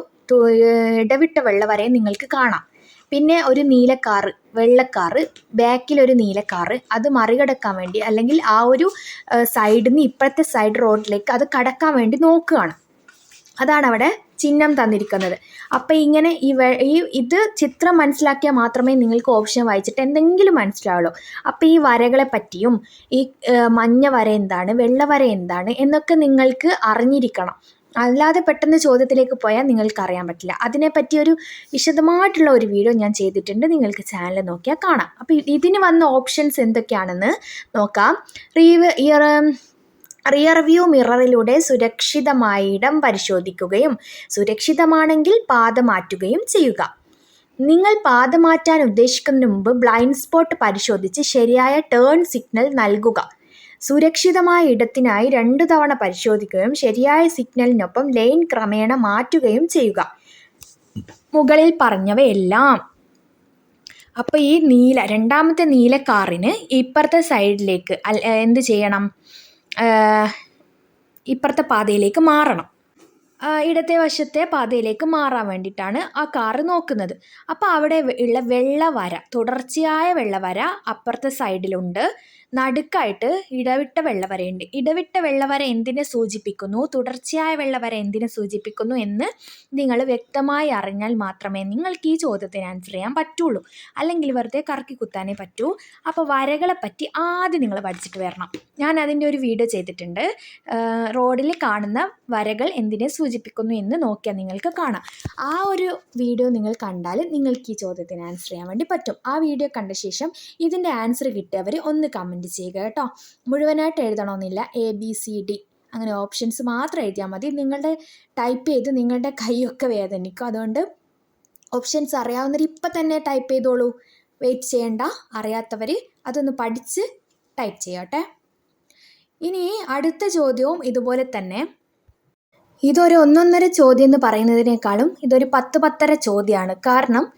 ഇടവിട്ട വെള്ളവരയും നിങ്ങൾക്ക് കാണാം. പിന്നെ ഒരു നീല കാറ് വെള്ളക്കാറ് ബാക്കിലൊരു കാറ്. അത് മറികടക്കാൻ വേണ്ടി അല്ലെങ്കിൽ ആ ഒരു സൈഡിൽ നിന്ന് ഇപ്പോഴത്തെ സൈഡ് റോഡിലേക്ക് അത് കടക്കാൻ വേണ്ടി നോക്കുകയാണ്. അതാണ് അവിടെ ചിഹ്നം തന്നിരിക്കുന്നത്. അപ്പം ഇങ്ങനെ ഈ ഈ ഇത് ചിത്രം മനസ്സിലാക്കിയാൽ മാത്രമേ നിങ്ങൾക്ക് ഓപ്ഷൻ വായിച്ചിട്ട് എന്തെങ്കിലും മനസ്സിലാവുള്ളൂ. അപ്പം ഈ വരകളെ പറ്റിയും ഈ മഞ്ഞ വര എന്താണ് വെള്ള വര എന്താണ് എന്നൊക്കെ നിങ്ങൾക്ക് അറിഞ്ഞിരിക്കണം. അല്ലാതെ പെട്ടെന്ന് ചോദ്യത്തിലേക്ക് പോയാൽ നിങ്ങൾക്ക് അറിയാൻ പറ്റില്ല. അതിനെപ്പറ്റി ഒരു വിശദമായിട്ടുള്ള ഒരു വീഡിയോ ഞാൻ ചെയ്തിട്ടുണ്ട്. നിങ്ങൾക്ക് ചാനൽ നോക്കിയാൽ കാണാം. അപ്പോൾ ഇതിന് വന്ന ഓപ്ഷൻസ് എന്തൊക്കെയാണെന്ന് നോക്കാം. റീവ് ഇയർ റിയർ വ്യൂ മിററിലൂടെ സുരക്ഷിതമായ ഇടം പരിശോധിക്കുകയും സുരക്ഷിതമാണെങ്കിൽ പാത മാറ്റുകയും ചെയ്യുക. നിങ്ങൾ പാത മാറ്റാൻ ഉദ്ദേശിക്കുന്നതിന് മുമ്പ് ബ്ലൈൻഡ് സ്പോട്ട് പരിശോധിച്ച് ശരിയായ ടേൺ സിഗ്നൽ നൽകുക. സുരക്ഷിതമായ ഇടത്തിനായി രണ്ടു തവണ പരിശോധിക്കുകയും ശരിയായ സിഗ്നലിനൊപ്പം ലൈൻ ക്രമേണ മാറ്റുകയും ചെയ്യുക. മുകളിൽ പറഞ്ഞവയെല്ലാം. അപ്പോൾ ഈ നീല രണ്ടാമത്തെ നീല കാറിന് ഇപ്പുറത്തെ സൈഡിലേക്ക് എന്ത് ചെയ്യണം? ഇപ്പുറത്തെ പാതയിലേക്ക് മാറണം. ഇടത്തെ വശത്തെ പാതയിലേക്ക് മാറാൻ വേണ്ടിയിട്ടാണ് ആ കാറ് നോക്കുന്നത്. അപ്പോൾ അവിടെ ഉള്ള വെള്ളവര തുടർച്ചയായ വെള്ളവര അപ്പുറത്തെ സൈഡിലുണ്ട്. നടുക്കായിട്ട് ഇടവിട്ട വെള്ളവരയുണ്ട്. ഇടവിട്ട വെള്ളവര എന്തിനെ സൂചിപ്പിക്കുന്നു? തുടർച്ചയായ വെള്ളവര എന്തിനെ സൂചിപ്പിക്കുന്നു എന്ന് നിങ്ങൾ വ്യക്തമായി അറിഞ്ഞാൽ മാത്രമേ നിങ്ങൾക്ക് ഈ ചോദ്യത്തിന് ആൻസർ ചെയ്യാൻ പറ്റുള്ളൂ. അല്ലെങ്കിൽ വെറുതെ കറക്കി കുത്താനേ പറ്റൂ. അപ്പോൾ വരകളെ പറ്റി ആദ്യം നിങ്ങൾ പഠിച്ചിട്ട് വരണം. ഞാൻ അതിന്റെ ഒരു വീഡിയോ ചെയ്തിട്ടുണ്ട്. റോഡിൽ കാണുന്ന വരകൾ എന്തിനെ സൂചിപ്പിക്കുന്നു എന്ന് നോക്കിയാൽ നിങ്ങൾക്ക് കാണാം. ആ ഒരു വീഡിയോ നിങ്ങൾ കണ്ടാൽ നിങ്ങൾക്ക് ഈ ചോദ്യത്തിന് ആൻസർ ചെയ്യാൻ വേണ്ടി പറ്റും. ആ വീഡിയോ കണ്ട ശേഷം ഇതിന്റെ ആൻസർ കിട്ടിയവർ ഒന്ന് കമന്റ് ചെയ്യുക കേട്ടോ. മുഴുവനായിട്ട് എഴുതണമെന്നില്ല. എ ബി സി ഡി അങ്ങനെ ഓപ്ഷൻസ് മാത്രം എഴുതിയാൽ മതി. നിങ്ങളുടെ ടൈപ്പ് ചെയ്ത് നിങ്ങളുടെ കൈയൊക്കെ വേദനിക്കും. അതുകൊണ്ട് ഓപ്ഷൻസ് അറിയാവുന്നവർ ഇപ്പം തന്നെ ടൈപ്പ് ചെയ്തോളൂ. വെയിറ്റ് ചെയ്യണ്ട. അറിയാത്തവർ അതൊന്ന് പഠിച്ച് ടൈപ്പ് ചെയ്യട്ടെ. ഇനി അടുത്ത ചോദ്യവും ഇതുപോലെ തന്നെ. ഇതൊരു ഒന്നൊന്നര ചോദ്യം എന്ന് പറയുന്നതിനേക്കാളും ഇതൊരു പത്ത് പത്തര ചോദ്യമാണ്. കാരണം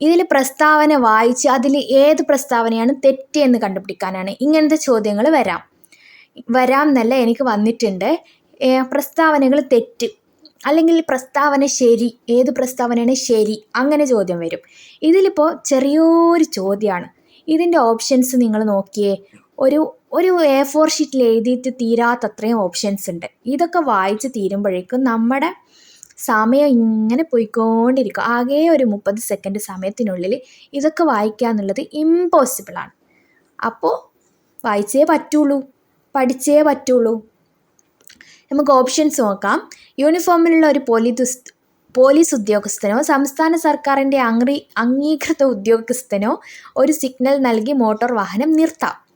ഇതിൽ പ്രസ്താവന വായിച്ച് അതിൽ ഏത് പ്രസ്താവനയാണ് തെറ്റ് എന്ന് കണ്ടുപിടിക്കാനാണ് ഇങ്ങനത്തെ ചോദ്യങ്ങൾ വരാം. വരാം എന്നല്ല എനിക്ക് വന്നിട്ടുണ്ട്. പ്രസ്താവനകൾ തെറ്റ്. അല്ലെങ്കിൽ പ്രസ്താവന ശരി ഏത് പ്രസ്താവനയാണ് ശരി അങ്ങനെ ചോദ്യം വരും. ഇതിലിപ്പോൾ ചെറിയൊരു ചോദ്യമാണ് ഇതിന്റെ ഓപ്ഷൻസ് നിങ്ങൾ നോക്കിയേ ഒരു ഒരു എ ഫോർ ഷീറ്റിൽ എഴുതിയിട്ട് തീരാത്തത്രയും ഓപ്ഷൻസ് ഉണ്ട്. ഇതൊക്കെ വായിച്ച് തീരുമ്പോഴേക്കും നമ്മുടെ സമയം ഇങ്ങനെ പോയിക്കൊണ്ടിരിക്കും. ആകെ ഒരു മുപ്പത് സെക്കൻഡ് സമയത്തിനുള്ളിൽ ഇതൊക്കെ വായിക്കുക എന്നുള്ളത് ഇമ്പോസിബിളാണ് അപ്പോൾ വായിച്ചേ പറ്റുള്ളൂ പഠിച്ചേ പറ്റുള്ളൂ. നമുക്ക് ഓപ്ഷൻസ് നോക്കാം. യൂണിഫോമിലുള്ള ഒരു പോലീസ് പോലീസ് ഉദ്യോഗസ്ഥനോ സംസ്ഥാന സർക്കാരിന്റെ അംഗീ അംഗീകൃത ഉദ്യോഗസ്ഥനോ ഒരു സിഗ്നൽ നൽകി മോട്ടോർ വാഹനം നിർത്താം.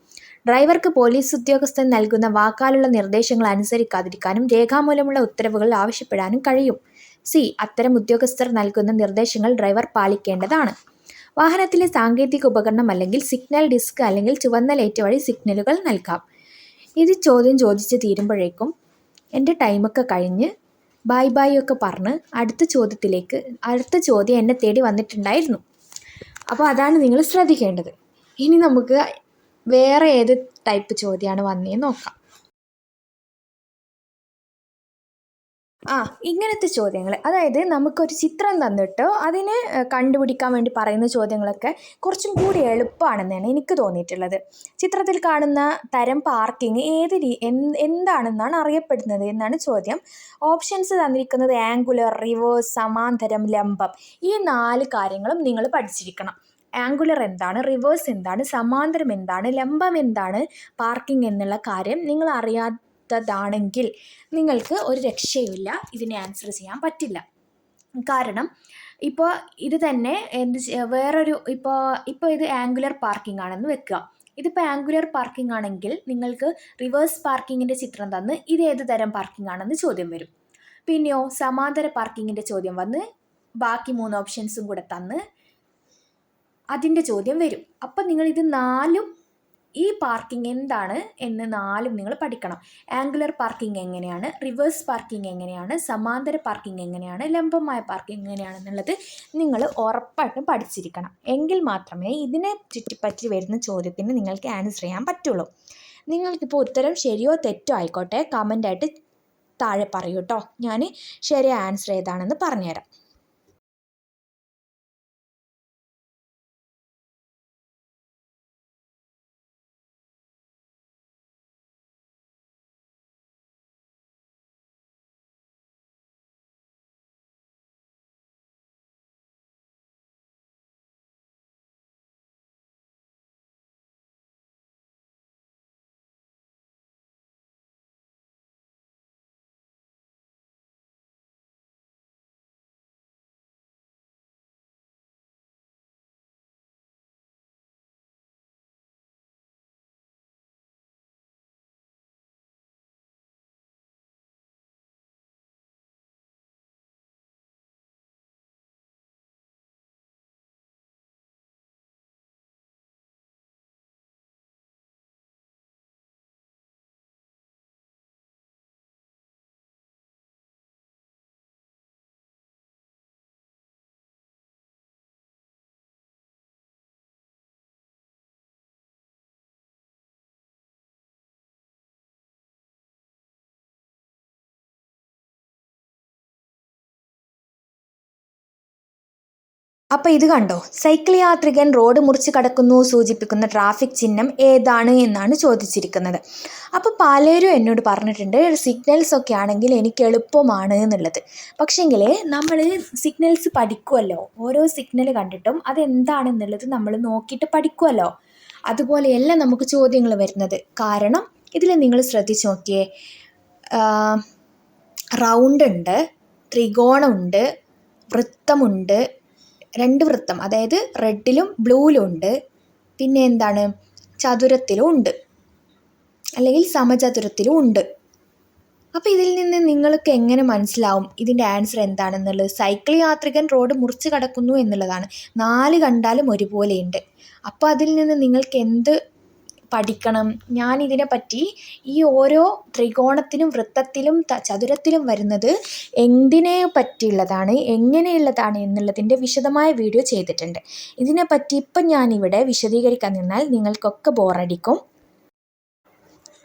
ഡ്രൈവർക്ക് പോലീസ് ഉദ്യോഗസ്ഥൻ നൽകുന്ന വാക്കാലുള്ള നിർദ്ദേശങ്ങൾ അനുസരിക്കാതിരിക്കാനും രേഖാമൂലമുള്ള ഉത്തരവുകൾ ആവശ്യപ്പെടാനും കഴിയും. സി. അത്തരം ഉദ്യോഗസ്ഥർ നൽകുന്ന നിർദ്ദേശങ്ങൾ ഡ്രൈവർ പാലിക്കേണ്ടതാണ്. വാഹനത്തിലെ സാങ്കേതിക ഉപകരണം അല്ലെങ്കിൽ സിഗ്നൽ ഡിസ്ക് അല്ലെങ്കിൽ ചുവന്ന ലൈറ്റ് വഴി സിഗ്നലുകൾ നൽകാം. ഇത് ചോദ്യം ചോദിച്ച് തീരുമ്പോഴേക്കും എന്റെ ടൈമൊക്കെ കഴിഞ്ഞ്. ബായ് ബായ് ഒക്കെ പറഞ്ഞ് അടുത്ത ചോദ്യത്തിലേക്ക് അടുത്ത ചോദ്യം എന്നെ തേടി വന്നിട്ടുണ്ടായിരുന്നു. അപ്പോൾ അതാണ് നിങ്ങൾ ശ്രദ്ധിക്കേണ്ടത്. ഇനി നമുക്ക് വേറെ ഏത് ടൈപ്പ് ചോദ്യമാണ് വന്നേ നോക്കാം. ആ ഇങ്ങനത്തെ ചോദ്യങ്ങൾ അതായത് നമുക്കൊരു ചിത്രം തന്നിട്ട് അതിനെ കണ്ടുപിടിക്കാൻ വേണ്ടി പറയുന്ന ചോദ്യങ്ങളൊക്കെ കുറച്ചും കൂടി എളുപ്പമാണെന്നാണ് എനിക്ക് തോന്നിയിട്ടുള്ളത്. ചിത്രത്തിൽ കാണുന്ന തരം പാർക്കിംഗ് ഏത് രീ എന്ത് എന്താണെന്നാണ് അറിയപ്പെടുന്നത് എന്നാണ് ചോദ്യം. ഓപ്ഷൻസ് തന്നിരിക്കുന്നത് ആംഗുലർ റിവേഴ്സ് സമാന്തരം ലംബം. ഈ നാല് കാര്യങ്ങളും നിങ്ങൾ പഠിച്ചിരിക്കണം. ആംഗുലർ എന്താണ് റിവേഴ്സ് എന്താണ് സമാന്തരം എന്താണ് ലംബം എന്താണ് പാർക്കിംഗ് എന്നുള്ള കാര്യം നിങ്ങൾ അറിയാത്തതാണെങ്കിൽ നിങ്ങൾക്ക് ഒരു രക്ഷയുമില്ല. ഇതിനെ ആൻസർ ചെയ്യാൻ പറ്റില്ല. കാരണം ഇപ്പോൾ ഇത് തന്നെ എന്ത് വേറൊരു ഇപ്പോൾ ഇപ്പോൾ ഇത് ആംഗുലർ പാർക്കിംഗ് ആണെന്ന് വെക്കുക. ഇതിപ്പോൾ ആംഗുലർ പാർക്കിംഗ് ആണെങ്കിൽ നിങ്ങൾക്ക് റിവേഴ്സ് പാർക്കിങ്ങിന്റെ ചിത്രം തന്ന് ഇത് ഏത് തരം പാർക്കിംഗ് ആണെന്ന് ചോദ്യം വരും. പിന്നെയോ സമാന്തര പാർക്കിങ്ങിന്റെ ചോദ്യം വന്ന് ബാക്കി മൂന്ന് ഓപ്ഷൻസും കൂടെ തന്ന് അതിന്റെ ചോദ്യം വരും. അപ്പം നിങ്ങൾ ഇത് നാലും ഈ പാർക്കിംഗ് എന്താണ് എന്ന് നാലും നിങ്ങൾ പഠിക്കണം. ആംഗുലർ പാർക്കിംഗ് എങ്ങനെയാണ്? റിവേഴ്സ് പാർക്കിംഗ് എങ്ങനെയാണ്? സമാന്തര പാർക്കിംഗ് എങ്ങനെയാണ്? ലംബമായ പാർക്കിംഗ് എങ്ങനെയാണെന്നുള്ളത് നിങ്ങൾ ഉറപ്പായിട്ടും പഠിച്ചിരിക്കണം. എങ്കിൽ മാത്രമേ ഇതിനെ ചുറ്റിപ്പറ്റി വരുന്ന ചോദ്യത്തിന് നിങ്ങൾക്ക് ആൻസർ ചെയ്യാൻ പറ്റുള്ളൂ. നിങ്ങൾക്കിപ്പോൾ ഉത്തരം ശരിയോ തെറ്റോ ആയിക്കോട്ടെ കമന്റായിട്ട് താഴെ പറയൂ കേട്ടോ ഞാൻ ശരി ആൻസർ ഏതാണെന്ന് പറഞ്ഞുതരാം. അപ്പോൾ ഇത് കണ്ടോ? സൈക്കിൾ യാത്രികൻ റോഡ് മുറിച്ച് കടക്കുന്നു സൂചിപ്പിക്കുന്ന ട്രാഫിക് ചിഹ്നം ഏതാണ് എന്നാണ് ചോദിച്ചിരിക്കുന്നത്. അപ്പോൾ പലരും എന്നോട് പറഞ്ഞിട്ടുണ്ട് സിഗ്നൽസ് ഒക്കെ ആണെങ്കിൽ എനിക്ക് എളുപ്പമാണ് എന്നുള്ളത്. പക്ഷേങ്കിൽ നമ്മൾ സിഗ്നൽസ് പഠിക്കുമല്ലോ ഓരോ സിഗ്നൽ കണ്ടിട്ടും അതെന്താണെന്നുള്ളത് നമ്മൾ നോക്കിയിട്ട് പഠിക്കുമല്ലോ അതുപോലെയല്ല നമുക്ക് ചോദ്യങ്ങൾ വരുന്നത്. കാരണം ഇതിൽ നിങ്ങൾ ശ്രദ്ധിച്ചു നോക്കിയേ. റൗണ്ട് ഉണ്ട് ത്രികോണമുണ്ട് വൃത്തമുണ്ട് രണ്ട് വൃത്തം. അതായത് റെഡിലും ബ്ലൂവിലും ഉണ്ട്. പിന്നെ എന്താണ്? ചതുരത്തിലും ഉണ്ട്. അല്ലെങ്കിൽ സമചതുരത്തിലും ഉണ്ട്. അപ്പോൾ ഇതിൽ നിന്ന് നിങ്ങൾക്ക് എങ്ങനെ മനസ്സിലാവും ഇതിന്റെ ആൻസർ എന്താണെന്നുള്ളത്? സൈക്കിൾ യാത്രികൻ റോഡ് മുറിച്ച് കടക്കുന്നു എന്നുള്ളതാണ്. നാല് കണ്ടാലും ഒരുപോലെയുണ്ട്. അപ്പോൾ അതിൽ നിന്ന് നിങ്ങൾക്ക് എന്ത് പഠിക്കണം. ഞാൻ ഇതിനെപ്പറ്റി ഈ ഓരോ ത്രികോണത്തിനും വൃത്തത്തിലും ചതുരത്തിലും വരുന്നത് എന്തിനെ പറ്റിയുള്ളതാണ് എങ്ങനെയുള്ളതാണ് എന്നുള്ളതിന്റെ വിശദമായ വീഡിയോ ചെയ്തിട്ടുണ്ട്. ഇതിനെപ്പറ്റി ഇപ്പം ഞാനിവിടെ വിശദീകരിക്കാൻ നിന്നാൽ നിങ്ങൾക്കൊക്കെ ബോറടിക്കും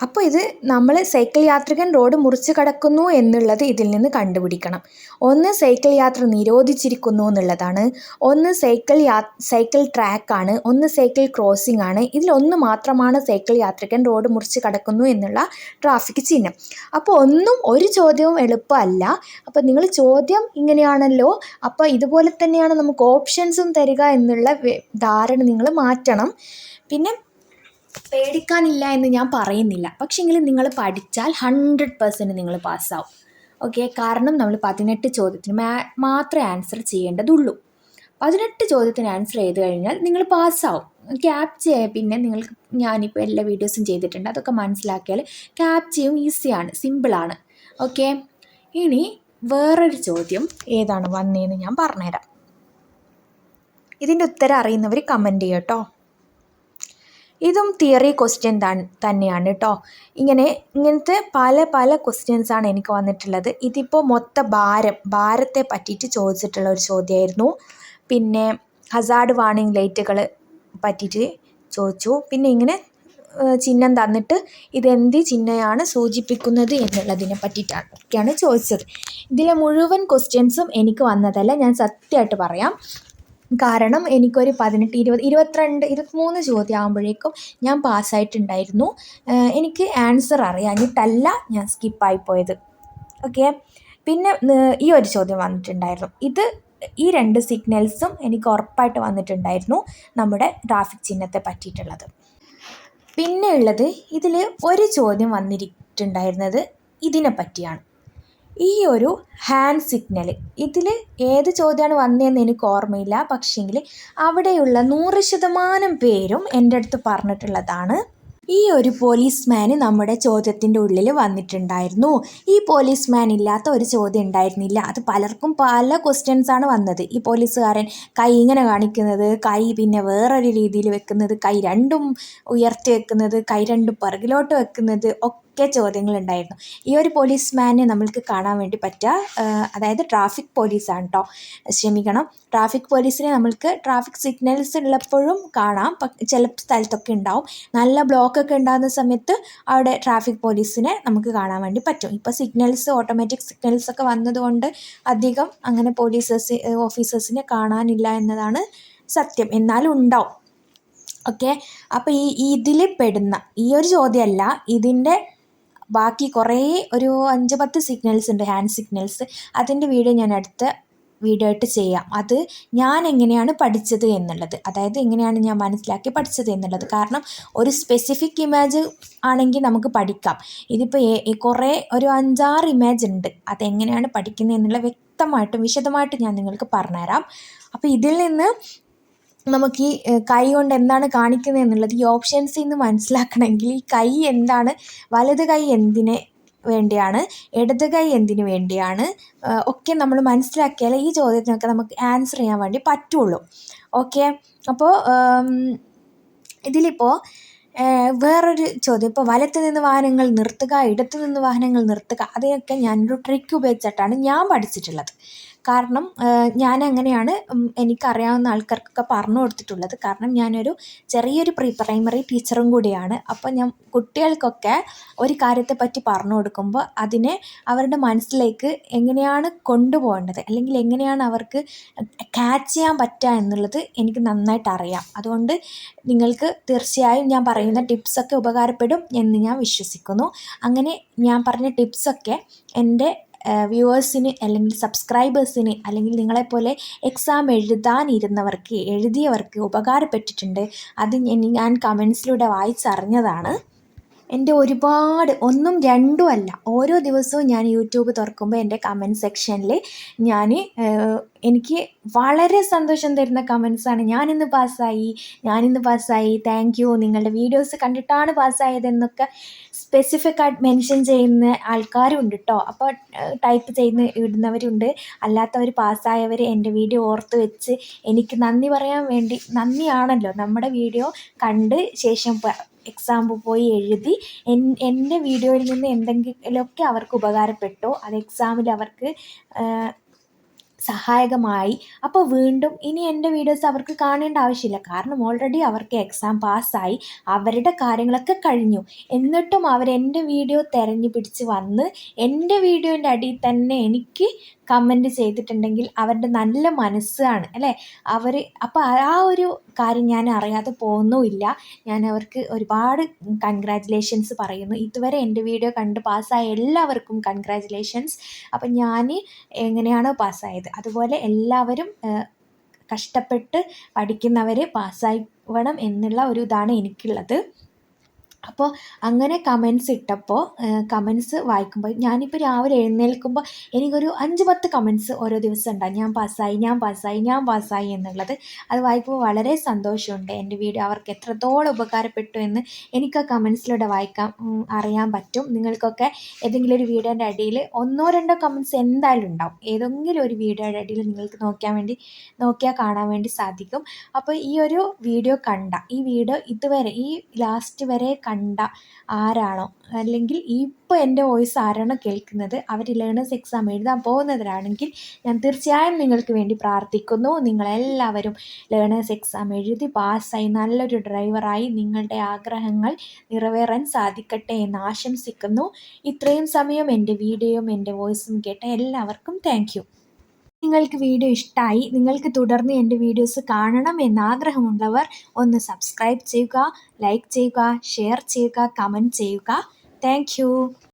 അപ്പോൾ ഇത് നമ്മൾ സൈക്കിൾ യാത്രികൻ റോഡ് മുറിച്ച് കടക്കുന്നു എന്നുള്ളത് ഇതിൽ നിന്ന് കണ്ടുപിടിക്കണം. ഒന്ന് സൈക്കിൾ യാത്ര നിരോധിച്ചിരിക്കുന്നു എന്നുള്ളതാണ്. ഒന്ന് സൈക്കിൾ യാ സൈക്കിൾ ട്രാക്കാണ് ഒന്ന് സൈക്കിൾ ക്രോസിംഗ് ആണ്. ഇതിലൊന്ന് മാത്രമാണ് സൈക്കിൾ യാത്രികൻ റോഡ് മുറിച്ച് കടക്കുന്നു എന്നുള്ള ട്രാഫിക് ചിഹ്നം. അപ്പോൾ ഒന്നും ഒരു ചോദ്യവും എളുപ്പമല്ല. അപ്പോൾ നിങ്ങൾ ചോദ്യം ഇങ്ങനെയാണല്ലോ. അപ്പോൾ ഇതുപോലെ തന്നെയാണ് നമുക്ക് ഓപ്ഷൻസും തരിക എന്നുള്ള ധാരണ നിങ്ങൾ മാറ്റണം. പിന്നെ പേടിക്കാനില്ല എന്ന് ഞാൻ പറയുന്നില്ല. പക്ഷേങ്കിൽ നിങ്ങൾ പഠിച്ചാൽ ഹൺഡ്രഡ് പെർസെന്റ് നിങ്ങൾ പാസ്സാവും ഓക്കെ കാരണം നമ്മൾ പതിനെട്ട് ചോദ്യത്തിന് മാത്രമേ ആൻസർ ചെയ്യേണ്ടതുള്ളൂ. പതിനെട്ട് ചോദ്യത്തിന് ആൻസർ ചെയ്ത് കഴിഞ്ഞാൽ നിങ്ങൾ പാസ്സാവും ക്യാപ്ച പിന്നെ നിങ്ങൾക്ക് ഞാനിപ്പോൾ എല്ലാ വീഡിയോസും ചെയ്തിട്ടുണ്ട്. അതൊക്കെ മനസ്സിലാക്കിയാൽ ക്യാപ്ചയും ഈസിയാണ് സിമ്പിളാണ് ഓക്കെ ഇനി വേറൊരു ചോദ്യം ഏതാണ് വന്നതെന്ന് ഞാൻ പറഞ്ഞുതരാം. ഇതിന്റെ ഉത്തരം അറിയുന്നവർ കമന്റ് ചെയ്യും കേട്ടോ. ഇതും തിയറി ക്വസ്റ്റ്യൻ തന്നെയാണ് കേട്ടോ ഇങ്ങനെ ഇങ്ങനത്തെ പല പല ക്വസ്റ്റ്യൻസാണ് എനിക്ക് വന്നിട്ടുള്ളത്. ഇതിപ്പോൾ മൊത്ത ഭാരം ഭാരത്തെ പറ്റിയിട്ട് ചോദിച്ചിട്ടുള്ള ഒരു ചോദ്യമായിരുന്നു പിന്നെ ഹസാർഡ് വാർണിംഗ് ലൈറ്റുകൾ പറ്റിയിട്ട് ചോദിച്ചു. പിന്നെ ഇങ്ങനെ ചിഹ്നം തന്നിട്ട് ഇതെന്ത് ചിഹ്നയാണ് സൂചിപ്പിക്കുന്നത് എന്നുള്ളതിനെ പറ്റിയിട്ടാണ് ഒക്കെയാണ് ചോദിച്ചത്. ഇതിലെ മുഴുവൻ ക്വസ്റ്റ്യൻസും എനിക്ക് വന്നതല്ല ഞാൻ സത്യമായിട്ട് പറയാം. കാരണം എനിക്കൊരു പതിനെട്ട് ഇരുപത് ഇരുപത്തിരണ്ട് ഇരുപത്തിമൂന്ന് ചോദ്യം ആകുമ്പോഴേക്കും ഞാൻ പാസ്സായിട്ടുണ്ടായിരുന്നു. എനിക്ക് ആൻസർ അറിയാഞ്ഞിട്ടല്ല ഞാൻ സ്കിപ്പായി പോയത്. ഓക്കെ? പിന്നെ ഈ ഒരു ചോദ്യം വന്നിട്ടുണ്ടായിരുന്നു. ഇത് ഈ രണ്ട് സിഗ്നൽസും എനിക്ക് ഉറപ്പായിട്ട് വന്നിട്ടുണ്ടായിരുന്നു നമ്മുടെ ട്രാഫിക് ചിഹ്നത്തെ പറ്റിയിട്ടുള്ളത്. പിന്നെ ഉള്ളത് ഇതിൽ ഒരു ചോദ്യം വന്നിട്ടുണ്ടായിരുന്നത് ഇതിനെ പറ്റിയാണ്. ഈ ഒരു ഹാൻഡ് സിഗ്നൽ ഇതിൽ ഏത് ചോദ്യമാണ് വന്നതെന്ന് എനിക്ക് ഓർമ്മയില്ല. പക്ഷേങ്കിൽ അവിടെയുള്ള നൂറ് ശതമാനം പേരും എന്റെ അടുത്ത് പറഞ്ഞിട്ടുള്ളതാണ്. ഈ ഒരു പോലീസ്മാന് നമ്മുടെ ചോദ്യത്തിന്റെ ഉള്ളിൽ വന്നിട്ടുണ്ടായിരുന്നു. ഈ പോലീസ്മാൻ ഇല്ലാത്ത ഒരു ചോദ്യം ഉണ്ടായിരുന്നില്ല. അത് പലർക്കും പല ക്വസ്റ്റ്യൻസാണ് വന്നത്. ഈ പോലീസുകാരൻ കൈ ഇങ്ങനെ കാണിക്കുന്നത് കൈ പിന്നെ വേറൊരു രീതിയിൽ വെക്കുന്നത് കൈ രണ്ടും ഉയർത്തി വെക്കുന്നത് കൈ രണ്ടും പിറകിലോട്ട് വെക്കുന്നത് ഒക്കെ ഒക്കെ ചോദ്യങ്ങളുണ്ടായിരുന്നു. ഈ ഒരു പോലീസ്മാനെ നമ്മൾക്ക് കാണാൻ വേണ്ടി പറ്റുക. അതായത് ട്രാഫിക് പോലീസാണ് കേട്ടോ ക്ഷമിക്കണം ട്രാഫിക് പോലീസിനെ നമ്മൾക്ക് ട്രാഫിക് സിഗ്നൽസ് ഉള്ളപ്പോഴും കാണാം. ചില സ്ഥലത്തൊക്കെ ഉണ്ടാവും. നല്ല ബ്ലോക്കൊക്കെ ഉണ്ടാകുന്ന സമയത്ത് അവിടെ ട്രാഫിക് പോലീസിനെ നമുക്ക് കാണാൻ വേണ്ടി പറ്റും. ഇപ്പോൾ സിഗ്നൽസ് ഓട്ടോമാറ്റിക് സിഗ്നൽസ് ഒക്കെ വന്നതുകൊണ്ട് അധികം അങ്ങനെ പോലീസേഴ്സ് ഓഫീസേഴ്സിനെ കാണാനില്ല എന്നതാണ് സത്യം. എന്നാലും ഉണ്ടാവും. ഓക്കെ അപ്പോൾ ഈ ഇതിൽ പെടുന്ന ഈ ഒരു ചോദ്യമല്ല. ഇതിന്റെ ബാക്കി കുറേ ഒരു അഞ്ച് പത്ത് സിഗ്നൽസ് ഉണ്ട് ഹാൻഡ് സിഗ്നൽസ് അതിന്റെ വീഡിയോ ഞാൻ അടുത്ത വീഡിയോ ആയിട്ട് ചെയ്യാം. അത് ഞാൻ എങ്ങനെയാണ് പഠിച്ചത് എന്നുള്ളത്. അതായത് എങ്ങനെയാണ് ഞാൻ മനസ്സിലാക്കി പഠിച്ചത് എന്നുള്ളത്. കാരണം ഒരു സ്പെസിഫിക് ഇമേജ് ആണെങ്കിൽ നമുക്ക് പഠിക്കാം. ഇതിപ്പോൾ കുറേ ഒരു അഞ്ചാറ് ഇമേജ് ഉണ്ട്. അതെങ്ങനെയാണ് പഠിക്കുന്നത് എന്നുള്ള വ്യക്തമായിട്ടും വിശദമായിട്ടും ഞാൻ നിങ്ങൾക്ക് പറഞ്ഞുതരാം. അപ്പോൾ ഇതിൽ നിന്ന് നമുക്ക് ഈ കൈ കൊണ്ട് എന്താണ് കാണിക്കുന്നത് എന്നുള്ളത് ഈ ഓപ്ഷൻസിൽ നിന്ന് മനസ്സിലാക്കണമെങ്കിൽ ഈ കൈ എന്താണ് വലത് കൈ എന്തിനെ വേണ്ടിയാണ് ഇടത് കൈ എന്തിനു വേണ്ടിയാണ് ഒക്കെ നമ്മൾ മനസ്സിലാക്കിയാലേ ഈ ചോദ്യത്തിനൊക്കെ നമുക്ക് ആൻസർ ചെയ്യാൻ വേണ്ടി പറ്റുള്ളൂ. ഓക്കെ അപ്പോൾ ഇതിലിപ്പോൾ വേറൊരു ചോദ്യം. ഇപ്പോൾ വലത്ത് നിന്ന് വാഹനങ്ങൾ നിർത്തുക ഇടത്ത് നിന്ന് വാഹനങ്ങൾ നിർത്തുക അതൊക്കെ ഞാനൊരു ട്രിക്ക് ഉപയോഗിച്ചിട്ടാണ് ഞാൻ പഠിച്ചിട്ടുള്ളത്. കാരണം ഞാൻ അങ്ങനെയാണ് എനിക്കറിയാവുന്ന ആൾക്കാർക്കൊക്കെ പറഞ്ഞു കൊടുത്തിട്ടുള്ളത്. കാരണം ഞാനൊരു ചെറിയൊരു പ്രീ പ്രൈമറി ടീച്ചറും കൂടിയാണ്. അപ്പോൾ ഞാൻ കുട്ടികൾക്കൊക്കെ ഒരു കാര്യത്തെപ്പറ്റി പറഞ്ഞു കൊടുക്കുമ്പോൾ അതിനെ അവരുടെ മനസ്സിലേക്ക് എങ്ങനെയാണ് കൊണ്ടുപോകേണ്ടത്? അല്ലെങ്കിൽ എങ്ങനെയാണ് അവർക്ക് ക്യാച്ച് ചെയ്യാൻ പറ്റുക എന്നുള്ളത് എനിക്ക് നന്നായിട്ട് അറിയാം. അതുകൊണ്ട് നിങ്ങൾക്ക് തീർച്ചയായും ഞാൻ പറയുന്ന ടിപ്സൊക്കെ ഉപകാരപ്പെടും എന്ന് ഞാൻ വിശ്വസിക്കുന്നു. അങ്ങനെ ഞാൻ പറഞ്ഞ ടിപ്സൊക്കെ എന്റെ വ്യൂവേഴ്സിന് അല്ലെങ്കിൽ സബ്സ്ക്രൈബേഴ്സിന് അല്ലെങ്കിൽ നിങ്ങളെപ്പോലെ എക്സാം എഴുതാനിരുന്നവർക്ക് എഴുതിയവർക്ക് ഉപകാരപ്പെട്ടിട്ടുണ്ട്. അത് ഞാൻ കമൻസിലൂടെ വായിച്ചറിഞ്ഞതാണ്. എന്റെ ഒരുപാട് ഒന്നും രണ്ടും അല്ല. ഓരോ ദിവസവും ഞാൻ യൂട്യൂബ് തുറക്കുമ്പോൾ എന്റെ കമന്റ് സെക്ഷനിൽ ഞാൻ എനിക്ക് വളരെ സന്തോഷം തരുന്ന കമൻസാണ് ഞാനിന്ന് പാസ്സായി. ഞാനിന്ന് പാസ്സായി. താങ്ക് യു നിങ്ങളുടെ വീഡിയോസ് കണ്ടിട്ടാണ് പാസ്സായതെന്നൊക്കെ സ്പെസിഫിക് ആയിട്ട് മെൻഷൻ ചെയ്യുന്ന ആൾക്കാരും ഉണ്ട് കേട്ടോ അപ്പോൾ ടൈപ്പ് ചെയ്യുന്ന ഇടുന്നവരുണ്ട്. അല്ലാത്തവർ പാസ്സായവർ എന്റെ വീഡിയോ ഓർത്ത് വെച്ച് എനിക്ക് നന്ദി പറയാൻ വേണ്ടി നന്ദിയാണല്ലോ. നമ്മുടെ വീഡിയോ കണ്ട് ശേഷം എക്സാം പോയി എഴുതി എന്റെ വീഡിയോയിൽ നിന്ന് എന്തെങ്കിലുമൊക്കെ അവർക്ക് ഉപകാരപ്പെട്ടോ? അത് എക്സാമിൽ അവർക്ക് സഹായകമായി. അപ്പോൾ വീണ്ടും ഇനി എന്റെ വീഡിയോസ് അവർക്ക് കാണേണ്ട ആവശ്യമില്ല. കാരണം ഓൾറെഡി അവർക്ക് എക്സാം പാസ്സായി അവരുടെ കാര്യങ്ങളൊക്കെ കഴിഞ്ഞു. എന്നിട്ടും അവർ എന്റെ വീഡിയോ തിരഞ്ഞു പിടിച്ച് വന്ന് എന്റെ വീഡിയോന്റെ അടിയിൽ തന്നെ എനിക്ക് കമന്റ് ചെയ്തിട്ടുണ്ടെങ്കിൽ അവരുടെ നല്ല മനസ്സാണ് അല്ലേ? അവർ അപ്പോൾ ആ ഒരു കാര്യം ഞാൻ അറിയാതെ പോകുന്നുമില്ല. ഞാൻ അവർക്ക് ഒരുപാട് കൺഗ്രാജുലേഷൻസ് പറയുന്നു. ഇതുവരെ എന്റെ വീഡിയോ കണ്ട് പാസ്സായ എല്ലാവർക്കും കൺഗ്രാജുലേഷൻസ് അപ്പം ഞാൻ എങ്ങനെയാണോ പാസ്സായത് അതുപോലെ എല്ലാവരും കഷ്ടപ്പെട്ട് പഠിക്കുന്നവരെ പഠിക്കുന്നവർ വേണം എന്നുള്ള ഒരു ഇതാണ് എനിക്കുള്ളത്. അപ്പോൾ അങ്ങനെ കമൻസ് ഇട്ടപ്പോൾ കമൻസ് വായിക്കുമ്പോൾ ഞാനിപ്പോൾ രാവിലെ എഴുന്നേൽക്കുമ്പോൾ എനിക്കൊരു അഞ്ച് പത്ത് കമൻസ് ഓരോ ദിവസം ഉണ്ടാകും ഞാൻ പാസ്സായി ഞാൻ പാസ്സായി ഞാൻ പാസ്സായി എന്നുള്ളത് അത് വായിക്കുമ്പോൾ വളരെ സന്തോഷമുണ്ട് എന്റെ വീഡിയോ അവർക്ക് എത്രത്തോളം ഉപകാരപ്പെട്ടു എന്ന് എനിക്ക് ആ കമൻസിലൂടെ വായിക്കാൻ അറിയാൻ പറ്റും. നിങ്ങൾക്കൊക്കെ ഏതെങ്കിലും ഒരു വീഡിയോന്റെ അടിയിൽ ഒന്നോ രണ്ടോ കമൻസ് എന്തായാലും ഉണ്ടാവും. ഏതെങ്കിലും ഒരു വീഡിയോയുടെ അടിയിൽ നിങ്ങൾക്ക് നോക്കാൻ വേണ്ടി നോക്കിയാൽ കാണാൻ വേണ്ടി സാധിക്കും. അപ്പോൾ ഈ ഒരു വീഡിയോ കണ്ട ഈ വീഡിയോ ഇതുവരെ ഈ ലാസ്റ്റ് വരെ കണ്ട ആരാണോ? അല്ലെങ്കിൽ ഇപ്പോൾ എന്റെ വോയിസ് ആരാണോ കേൾക്കുന്നത്? അവർ ലേണേഴ്സ് എക്സാം എഴുതാൻ പോകുന്നവരാണെങ്കിൽ ഞാൻ തീർച്ചയായും നിങ്ങൾക്ക് വേണ്ടി പ്രാർത്ഥിക്കുന്നു. നിങ്ങളെല്ലാവരും ലേണേഴ്സ് എക്സാം എഴുതി പാസ്സായി നല്ലൊരു ഡ്രൈവറായി നിങ്ങളുടെ ആഗ്രഹങ്ങൾ നിറവേറാൻ സാധിക്കട്ടെ എന്ന് ആശംസിക്കുന്നു. ഇത്രയും സമയം എന്റെ വീഡിയോയും എന്റെ വോയിസും കേട്ട എല്ലാവർക്കും താങ്ക് നിങ്ങൾക്ക് വീഡിയോ ഇഷ്ടമായി നിങ്ങൾക്ക് തുടർന്ന് എന്റെ വീഡിയോസ് കാണണം എന്നാഗ്രഹമുള്ളവർ ഒന്ന് സബ്സ്ക്രൈബ് ചെയ്യുക ലൈക്ക് ചെയ്യുക ഷെയർ ചെയ്യുക കമന്റ് ചെയ്യുക. താങ്ക്